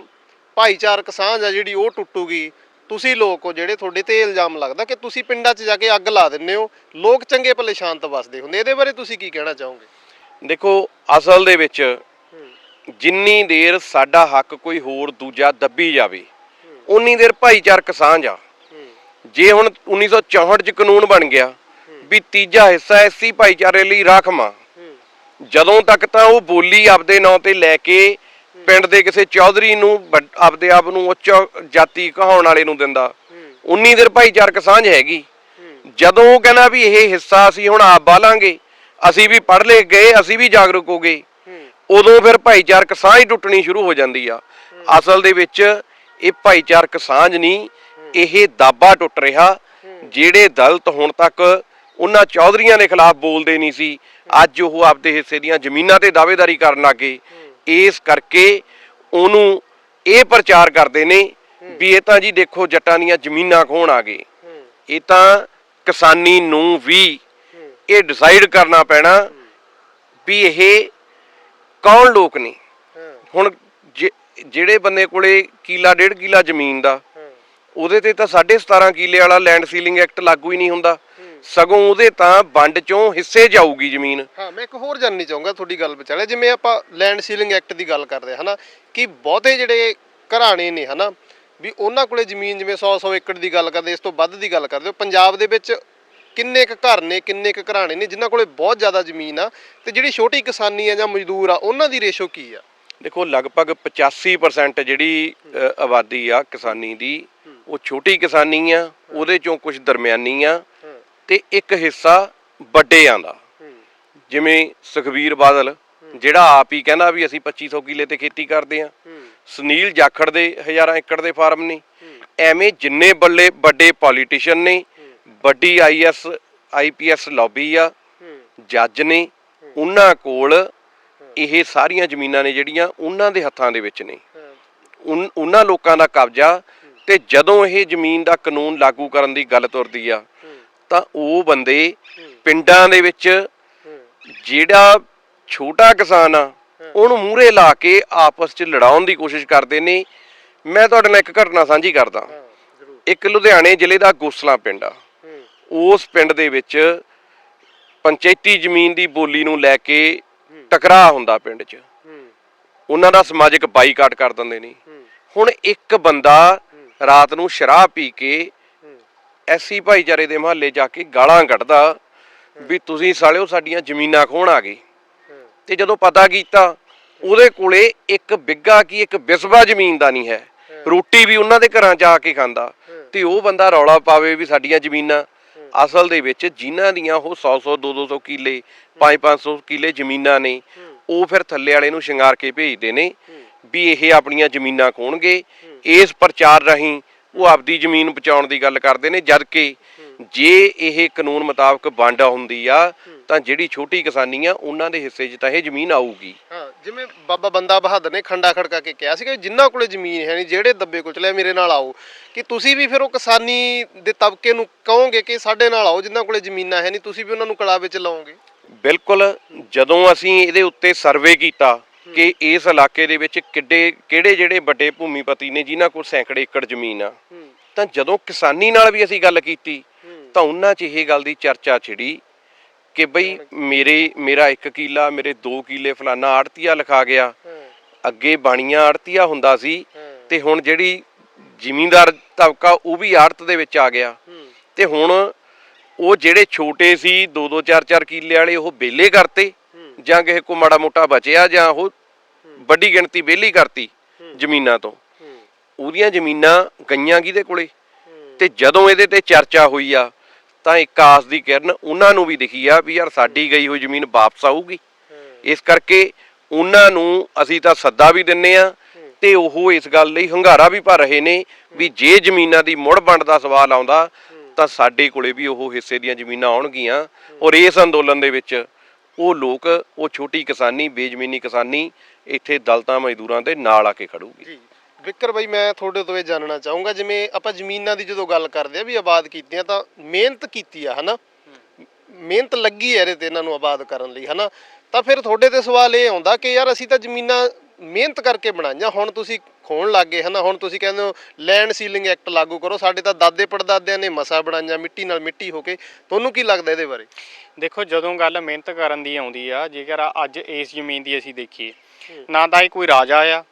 ਭਾਈਚਾਰਕ ਸਾਂਝ ਆ ਜਿਹੜੀ ਉਹ ਟੁੱਟੂਗੀ। ਤੁਸੀਂ ਲੋਕ ਹੋ ਜਿਹੜੇ ਤੁਹਾਡੇ ਤੇ ਇਲਜ਼ਾਮ ਲੱਗਦਾ ਕਿ ਤੁਸੀਂ ਪਿੰਡਾਂ 'ਚ ਜਾ ਕੇ ਅੱਗ ਲਾ ਦਿੰਦੇ ਹੋ। ਲੋਕ ਚੰਗੇ ਭਲੇ ਸ਼ਾਂਤ ਵਸਦੇ ਹੁੰਦੇ ਇਹਦੇ ਬਾਰੇ ਤੁਸੀਂ ਕੀ ਕਹਿਣਾ ਚਾਹੋਗੇ? ਦੇਖੋ ਅਸਲ ਦੇ ਵਿੱਚ ਜਿੰਨੀ ਦੇਰ ਸਾਡਾ ਹੱਕ ਕੋਈ ਹੋਰ ਦੂਜਾ ਦੱਬੀ ਜਾਵੇ ਉਨੀ ਦੇਰ ਭਾਈਚਾਰਕ ਸਾਂਝ ਆ। ਜੇ ਹੁਣ 1964 ਚ ਕਾਨੂੰਨ ਬਣ ਗਿਆ ਵੀ ਤੀਜਾ ਹਿੱਸਾ ਐਸੀ ਭਾਈਚਾਰੇ ਲਈ ਰਾਖਵਾਂ ਜਦੋਂ ਤੱਕ ਤਾਂ ਉਹ ਬੋਲੀ ਆਪਦੇ ਨਾਂ ਤੇ ਲੈ ਕੇ ਪਿੰਡ ਦੇ ਕਿਸੇ ਚੌਧਰੀ ਨੂੰ ਆਪਦੇ ਆਪ ਨੂੰ ਉੱਚ ਜਾਤੀ ਕਹਾਉਣ ਵਾਲੇ ਨੂੰ ਦਿੰਦਾ। ਉਨੀ ਦੇਰ ਭਾਈਚਾਰਕ ਸਾਂਝ ਹੈਗੀ। ਜਦੋਂ ਉਹ ਕਹਿੰਦਾ ਵੀ ਇਹ ਹਿੱਸਾ ਅਸੀਂ ਹੁਣ ਆਪ ਬਾਲਾਂਗੇ ਅਸੀਂ ਵੀ ਪੜ੍ਹ ਲੈ ਗਏ ਅਸੀਂ ਵੀ ਜਾਗਰੂਕ ਹੋ ਗਏ ਉਦੋਂ ਫਿਰ ਭਾਈਚਾਰਕ ਸਾਂਝ ਟੁੱਟਣੀ ਸ਼ੁਰੂ ਹੋ ਜਾਂਦੀ ਆ। ਅਸਲ ਦੇ ਵਿੱਚ ਇਹ ਭਾਈਚਾਰਕ ਸਾਂਝ ਨਹੀਂ ਇਹ ਦਾਬਾ ਟੁੱਟ ਰਿਹਾ ਜਿਹੜੇ ਦਲਤ ਹੁਣ ਤੱਕ ਉਹਨਾਂ ਚੌਧਰੀਆਂ ਦੇ ਖਿਲਾਫ ਬੋਲਦੇ ਨਹੀਂ ਸੀ ਅੱਜ ਉਹ ਆਪਦੇ ਹਿੱਸੇ ਦੀਆਂ ਜ਼ਮੀਨਾਂ ਤੇ ਦਾਅਵੇਦਾਰੀ ਕਰਨ ਲੱਗੇ ਇਸ ਕਰਕੇ ਉਹਨੂੰ ਇਹ ਪ੍ਰਚਾਰ ਕਰਦੇ ਨੇ ਵੀ ਇਹ ਤਾਂ ਜੀ ਦੇਖੋ ਜੱਟਾਂ ਦੀਆਂ ਜ਼ਮੀਨਾਂ ਖੋਣ ਆ ਗਏ? ਇਹ ਤਾਂ ਕਿਸਾਨੀ ਨੂੰ ਵੀ ਇਹ ਡਿਸਾਈਡ ਕਰਨਾ ਪੈਣਾ ਵੀ ਇਹ ਕੌਣ ਲੋਕ ਨੇ? ਹੁਣ ਜਿਹੜੇ ਬੰਦੇ ਕੋਲੇ ਕਿਲਾ ਡੇਢ ਕਿਲਾ ਜ਼ਮੀਨ ਦਾ ਉਹਦੇ ਤੇ ਤਾਂ 17.5 ਕਿੱਲੇ ਵਾਲਾ ਲੈਂਡ ਸੀਲਿੰਗ ਐਕਟ ਲਾਗੂ ਹੀ ਨਹੀਂ ਹੁੰਦਾ। ਸਗੋਂ ਉਹਦੇ ਤਾਂ ਵੰਡ ਚੋਂ ਹਿੱਸੇ ਜਾਊਗੀ ਜ਼ਮੀਨ। ਹਾਂ ਮੈਂ ਇੱਕ ਹੋਰ ਜਾਣਨੀ ਚਾਹੂੰਗਾ ਤੁਹਾਡੀ ਗੱਲ ਵਿਚਾਲੇ ਜਿਵੇਂ ਆਪਾਂ ਲੈਂਡ ਸੀਲਿੰਗ ਐਕਟ ਦੀ ਗੱਲ ਕਰਦੇ ਹਾਂ ਹਨਾ? ਕਿ ਬਹੁਤੇ ਜਿਹੜੇ ਘਰਾਣੇ ਨੇ ਹਨਾ? ਵੀ ਉਹਨਾਂ ਕੋਲੇ ਜ਼ਮੀਨ ਜਿਵੇਂ 100 100 ਏਕੜ ਦੀ ਗੱਲ ਕਰਦੇ ਇਸ ਤੋਂ ਵੱਧ ਦੀ ਗੱਲ ਕਰਦੇ ਹੋ ਪੰਜਾਬ ਦੇ ਵਿੱਚ ਕਿੰਨੇ ਕੁ ਘਰ ਨੇ ਕਿੰਨੇ ਕੁ ਘਰਾਣੇ ਨੇ ਜਿਨ੍ਹਾਂ ਕੋਲੇ ਬਹੁਤ ਜ਼ਿਆਦਾ ਜ਼ਮੀਨ ਆ ਤੇ ਜਿਹੜੀ ਛੋਟੀ ਕਿਸਾਨੀ ਆ ਜਾਂ ਮਜ਼ਦੂਰ ਆ ਉਹਨਾਂ ਦੀ ਰੇਸ਼ੋ ਕੀ ਆ? ਦੇਖੋ ਲਗਭਗ 85% ਜਿਹੜੀ ਆਬਾਦੀ ਆ ਕਿਸਾਨੀ ਦੀ ਉਹ ਛੋਟੀ ਕਿਸਾਨੀ ਆ ਉਹਦੇ ਚੋਂ ਕੁਝ ਦਰਮਿਆਨੀ ਆ ਤੇ ਇੱਕ ਹਿੱਸਾ ਵੱਡਿਆਂ ਦਾ। ਜਿਵੇਂ ਸੁਖਬੀਰ ਬਾਦਲ ਜਿਹੜਾ ਆਪ ਹੀ ਕਹਿੰਦਾ ਵੀ ਅਸੀਂ 2500 ਕਿੱਲੇ ਤੇ ਖੇਤੀ ਕਰਦੇ ਆ ਸੁਨੀਲ ਜਾਖੜ ਦੇ ਹਜ਼ਾਰਾਂ ਏਕੜ ਦੇ ਫਾਰਮ ਨੇ। ਐਵੇਂ ਜਿੰਨੇ ਬੱਲੇ ਵੱਡੇ ਪੋਲੀਟੀਸ਼ੀਅਨ ਨੇ ਵੱਡੀ ਆਈਐਸ ਆਈਪੀਐਸ ਲੌਬੀ ਆ ਜੱਜ ਨੇ ਉਹਨਾਂ ਕੋਲ ਇਹ ਸਾਰੀਆਂ ਜ਼ਮੀਨਾਂ ਨੇ ਜਿਹੜੀਆਂ ਉਹਨਾਂ ਦੇ ਹੱਥਾਂ ਦੇ ਵਿੱਚ ਨੇ। ਉਹਨਾਂ ਲੋਕਾਂ ਦਾ ਕਬਜ਼ਾ ਤੇ ਜਦੋਂ ਇਹ ਜ਼ਮੀਨ ਦਾ ਕਾਨੂੰਨ ਲਾਗੂ ਕਰਨ ਦੀ ਗੱਲ ਤੁਰਦੀ ਆ ਤਾਂ ਉਹ ਬੰਦੇ ਪਿੰਡਾਂ ਦੇ ਵਿੱਚ ਜਿਹੜਾ ਛੋਟਾ ਕਿਸਾਨ ਆ ਉਹਨੂੰ ਮੂਹਰੇ ਲਾ ਕੇ ਆਪਸ 'ਚ ਲੜਾਉਣ ਦੀ ਕੋਸ਼ਿਸ਼ ਕਰਦੇ ਨੇ। ਮੈਂ ਤੁਹਾਡੇ ਨਾਲ ਇੱਕ ਘਟਨਾ ਸਾਂਝੀ ਕਰਦਾ। ਇੱਕ ਲੁਧਿਆਣੇ ਜ਼ਿਲ੍ਹੇ ਦਾ ਗੋਸਲਾ ਪਿੰਡ ਆ। ਉਸ ਪਿੰਡ ਦੇ ਵਿੱਚ ਪੰਚਾਇਤੀ ਜ਼ਮੀਨ ਦੀ ਬੋਲੀ ਨੂੰ ਲੈ ਕੇ ਟਕਰਾਅ ਹੁੰਦਾ ਪਿੰਡ 'ਚ। ਉਹਨਾਂ ਦਾ ਸਮਾਜਿਕ ਬਾਈਕਾਟ ਕਰ ਦਿੰਦੇ ਨੇ। ਹੁਣ ਇੱਕ ਬੰਦਾ ਰਾਤ ਨੂੰ ਸ਼ਰਾਬ ਪੀ ਕੇ ਐਸੀ ਭਾਈਚਾਰੇ ਦੇ ਮਹੱਲੇ ਜਾ ਕੇ ਗਾਲਾਂ ਕੱਢਦਾ ਵੀ ਤੁਸੀਂ ਸਾਲਿਓ ਸਾਡੀਆਂ ਜ਼ਮੀਨਾਂ ਖੋਣ ਆ ਗਏ। ਤੇ ਜਦੋਂ ਪਤਾ ਕੀਤਾ, ਉਹਦੇ ਕੋਲੇ ਇੱਕ ਬਿੱਗਾ ਕੀ ਇੱਕ ਬਿਸਵਾ ਜ਼ਮੀਨ ਦਾ ਨਹੀਂ ਹੈ। ਰੋਟੀ ਵੀ ਉਹਨਾਂ ਦੇ ਘਰਾਂ ਜਾ ਕੇ ਖਾਂਦਾ। ਤੇ ਉਹ ਬੰਦਾ ਰੌਲਾ ਪਾਵੇ ਵੀ ਸਾਡੀਆਂ ਜ਼ਮੀਨਾਂ। ਅਸਲ ਦੇ ਵਿੱਚ ਜਿਨ੍ਹਾਂ ਦੀਆਂ ਉਹ 100 100 2 200 ਕਿੱਲੇ 5 500 ਕਿੱਲੇ ਜ਼ਮੀਨਾਂ ਨੇ, ਉਹ ਫਿਰ ਥੱਲੇ ਵਾਲੇ ਨੂੰ ਸ਼ਿੰਗਾਰ ਕੇ ਭੇਜਦੇ ਨੇ ਵੀ ਇਹ ਆਪਣੀਆਂ ਜ਼ਮੀਨਾਂ ਖੋਣਗੇ। ਇਸ ਪ੍ਰਚਾਰ ਰਾਹੀਂ ਉਹ ਆਪਦੀ ਜ਼ਮੀਨ ਬਚਾਉਣ ਦੀ ਗੱਲ ਕਰਦੇ ਨੇ ਜਦ ਕਿ ਜੇ ਇਹ ਕਾਨੂੰਨ ਮੁਤਾਬਕ ਵੰਡ ਹੁੰਦੀ ਆ ਤਾਂ ਜਿਹੜੀ ਛੋਟੀ ਕਿਸਾਨੀ ਆ ਉਹਨਾਂ ਦੇ ਹਿੱਸੇ 'ਚ ਤਾਂ ਇਹ ਜ਼ਮੀਨ ਆਊਗੀ। ਹਾਂ ਜਿਵੇਂ ਬਾਬਾ ਬੰਦਾ ਬਹਾਦਰ ਨੇ ਖੰਡਾ ਖੜਕਾ ਕੇ ਕਿਹਾ ਸੀ ਕਿ ਜਿਨ੍ਹਾਂ ਕੋਲੇ ਜ਼ਮੀਨ ਹੈ ਨਹੀਂ ਜਿਹੜੇ ਦੱਬੇ ਕੁਚਲੇ ਮੇਰੇ ਨਾਲ ਆਓ। ਕਿ ਤੁਸੀਂ ਵੀ ਫਿਰ ਉਹ ਕਿਸਾਨੀ ਦੇ ਤਬਕੇ ਨੂੰ ਕਹੋਗੇ ਕਿ ਸਾਡੇ ਨਾਲ ਆਓ ਜਿਨ੍ਹਾਂ ਕੋਲੇ ਜ਼ਮੀਨਾਂ ਹੈ ਨਹੀਂ ਤੁਸੀਂ ਵੀ ਉਹਨਾਂ ਨੂੰ ਕਲਾ ਵਿੱਚ ਲਾਓਗੇ? ਬਿਲਕੁਲ ਜਦੋਂ ਅਸੀਂ ਇਹਦੇ ਉੱਤੇ ਸਰਵੇ ਕੀਤਾ ਕਿ ਇਸ ਇਲਾਕੇ ਦੇ ਵਿੱਚ ਕਿੱਡੇ ਕਿਹੜੇ ਜਿਹੜੇ ਵੱਡੇ ਭੂਮੀਪਤੀ ਨੇ ਜਿਨ੍ਹਾਂ ਕੋਲ ਸੈਂਕੜੇ ਏਕੜ ਜ਼ਮੀਨ ਆ। ਤਾਂ ਜਦੋਂ ਕਿਸਾਨੀ ਨਾਲ ਵੀ ਅਸੀਂ ਗੱਲ ਕੀਤੀ ਤਾਂ ਉਹਨਾਂ 'ਚ ਇਹ ਗੱਲ ਦੀ ਚਰਚਾ ਛਿੜੀ ਕਿ ਬਈ ਮੇਰੇ ਮੇਰਾ 1 ਕਿੱਲਾ ਮੇਰੇ 2 ਕਿੱਲੇ ਫਲਾਨਾ ਆੜਤੀਆ ਲਿਖਾ ਗਿਆ। ਅੱਗੇ ਬਾਣੀਆਂ ਆੜਤੀਆ ਹੁੰਦਾ ਸੀ ਤੇ ਹੁਣ ਜਿਹੜੀ ਜ਼ਿਮੀਂਦਾਰ ਤਬਕਾ ਉਹ ਵੀ ਆੜਤ ਦੇ ਵਿੱਚ ਆ ਗਿਆ। ਤੇ ਹੁਣ ਉਹ ਜਿਹੜੇ ਛੋਟੇ ਸੀ 2-2 4-4 ਕਿੱਲੇ ਵਾਲੇ ਉਹ ਬੇਲੇ ਕਰਤੇ। ਜਾਂ ਕਿਸੇ ਕੋ ਮਾੜਾ ਮੋਟਾ ਬਚਿਆ ਜਾਂ ਉਹ ਵੱਡੀ ਗਿਣਤੀ ਵਿਹਲੀ ਕਰਤੀ ਜ਼ਮੀਨਾਂ ਤੋਂ। ਉਹਦੀਆਂ ਜ਼ਮੀਨਾਂ ਗਈਆਂ ਕਿਹਦੇ ਕੋਲੇ? ਤੇ ਜਦੋਂ ਇਹਦੇ ਤੇ ਚਰਚਾ ਹੋਈ ਆ ਤਾਂ ਇੱਕ ਆਸ ਦੀ ਕਿਰਨ ਉਹਨਾਂ ਨੂੰ ਵੀ ਦਿਖੀ ਆ ਵੀ ਯਾਰ ਸਾਡੀ ਗਈ ਹੋਈ ਜ਼ਮੀਨ ਵਾਪਸ ਆਊਗੀ। ਇਸ ਕਰਕੇ ਉਹਨਾਂ ਨੂੰ ਅਸੀਂ ਤਾਂ ਸੱਦਾ ਵੀ ਦਿੰਨੇ ਆ ਤੇ ਉਹ ਇਸ ਗੱਲ ਲਈ ਹੰਗਾਰਾ ਵੀ ਭਰ ਰਹੇ ਨੇ ਵੀ ਜੇ ਜ਼ਮੀਨਾਂ ਦੀ ਮੁੜ ਵੰਡ ਦਾ ਸਵਾਲ ਆਉਂਦਾ ਤਾਂ ਸਾਡੇ ਕੋਲੇ ਵੀ ਉਹ ਹਿੱਸੇ ਦੀਆਂ ਜ਼ਮੀਨਾਂ ਆਉਣਗੀਆਂ ਔਰ ਇਸ ਅੰਦੋਲਨ ਦੇ ਵਿੱਚ ਉਹ ਲੋਕ, ਉਹ ਛੋਟੀ ਕਿਸਾਨੀ, ਬੇਜ਼ਮੀਨੀ ਕਿਸਾਨੀ ਇੱਥੇ ਦਲਤਾਂ ਮਜ਼ਦੂਰਾਂ ਦੇ ਨਾਲ ਆ ਕੇ ਖੜੂਗੀ। ਜੀ। ਵਿਕਰ ਬਾਈ, ਮੈਂ ਤੁਹਾਡੇ ਤੋਂ ਇਹ ਜਾਣਨਾ ਚਾਹੂੰਗਾ, ਜਿਵੇਂ ਆਪਾਂ ਜ਼ਮੀਨਾਂ ਦੀ ਜਦੋਂ ਗੱਲ ਕਰਦੇ ਆ ਵੀ ਆਬਾਦ ਕੀਤੀਆਂ ਤਾਂ ਮਿਹਨਤ ਕੀਤੀ ਆ, ਹਨਾ? ਮਿਹਨਤ ਲੱਗੀ ਹੈ ਇਹਦੇ ਤੇ ਇਹਨਾਂ ਨੂੰ ਆਬਾਦ ਕਰਨ ਲਈ, ਹਨਾ? ਤਾਂ ਫਿਰ ਤੁਹਾਡੇ ਤੇ ਸਵਾਲ ਇਹ ਆਉਂਦਾ ਕਿ ਯਾਰ ਅਸੀਂ ਤਾਂ ਜ਼ਮੀਨਾਂ ਮਿਹਨਤ ਕਰਕੇ ਬਣਾਈਆਂ, ਹੁਣ ਤੁਸੀਂ ਖੋਣ ਲੱਗ ਗਏ ਹਨਾ? ਹੁਣ ਤੁਸੀਂ ਕਹਿੰਦੇ ਹੋ ਲੈਂਡ ਸੀਲਿੰਗ ਐਕਟ ਲਾਗੂ ਕਰੋ। ਸਾਡੇ ਤਾਂ ਦਾਦੇ ਪੜਦਾਦਿਆਂ ਨੇ ਮਸਾ ਬਣਾਈਆਂ ਮਿੱਟੀ ਨਾਲ ਮਿੱਟੀ ਹੋ ਕੇ। ਤੁਹਾਨੂੰ ਕੀ ਲੱਗਦਾ ਇਹਦੇ ਬਾਰੇ? ਦੇਖੋ ਜਦੋਂ ਗੱਲ ਮਿਹਨਤ ਕਰਨ ਦੀ ਆਉਂਦੀ ਆ ਜੇਕਰ ਅੱਜ ਇਸ ਜ਼ਮੀਨ ਦੀ ਅਸੀਂ ਦੇਖੀਏ ਨਾ ਤਾਂ ਇਹ ਕੋਈ ਰਾਜਾ ਆ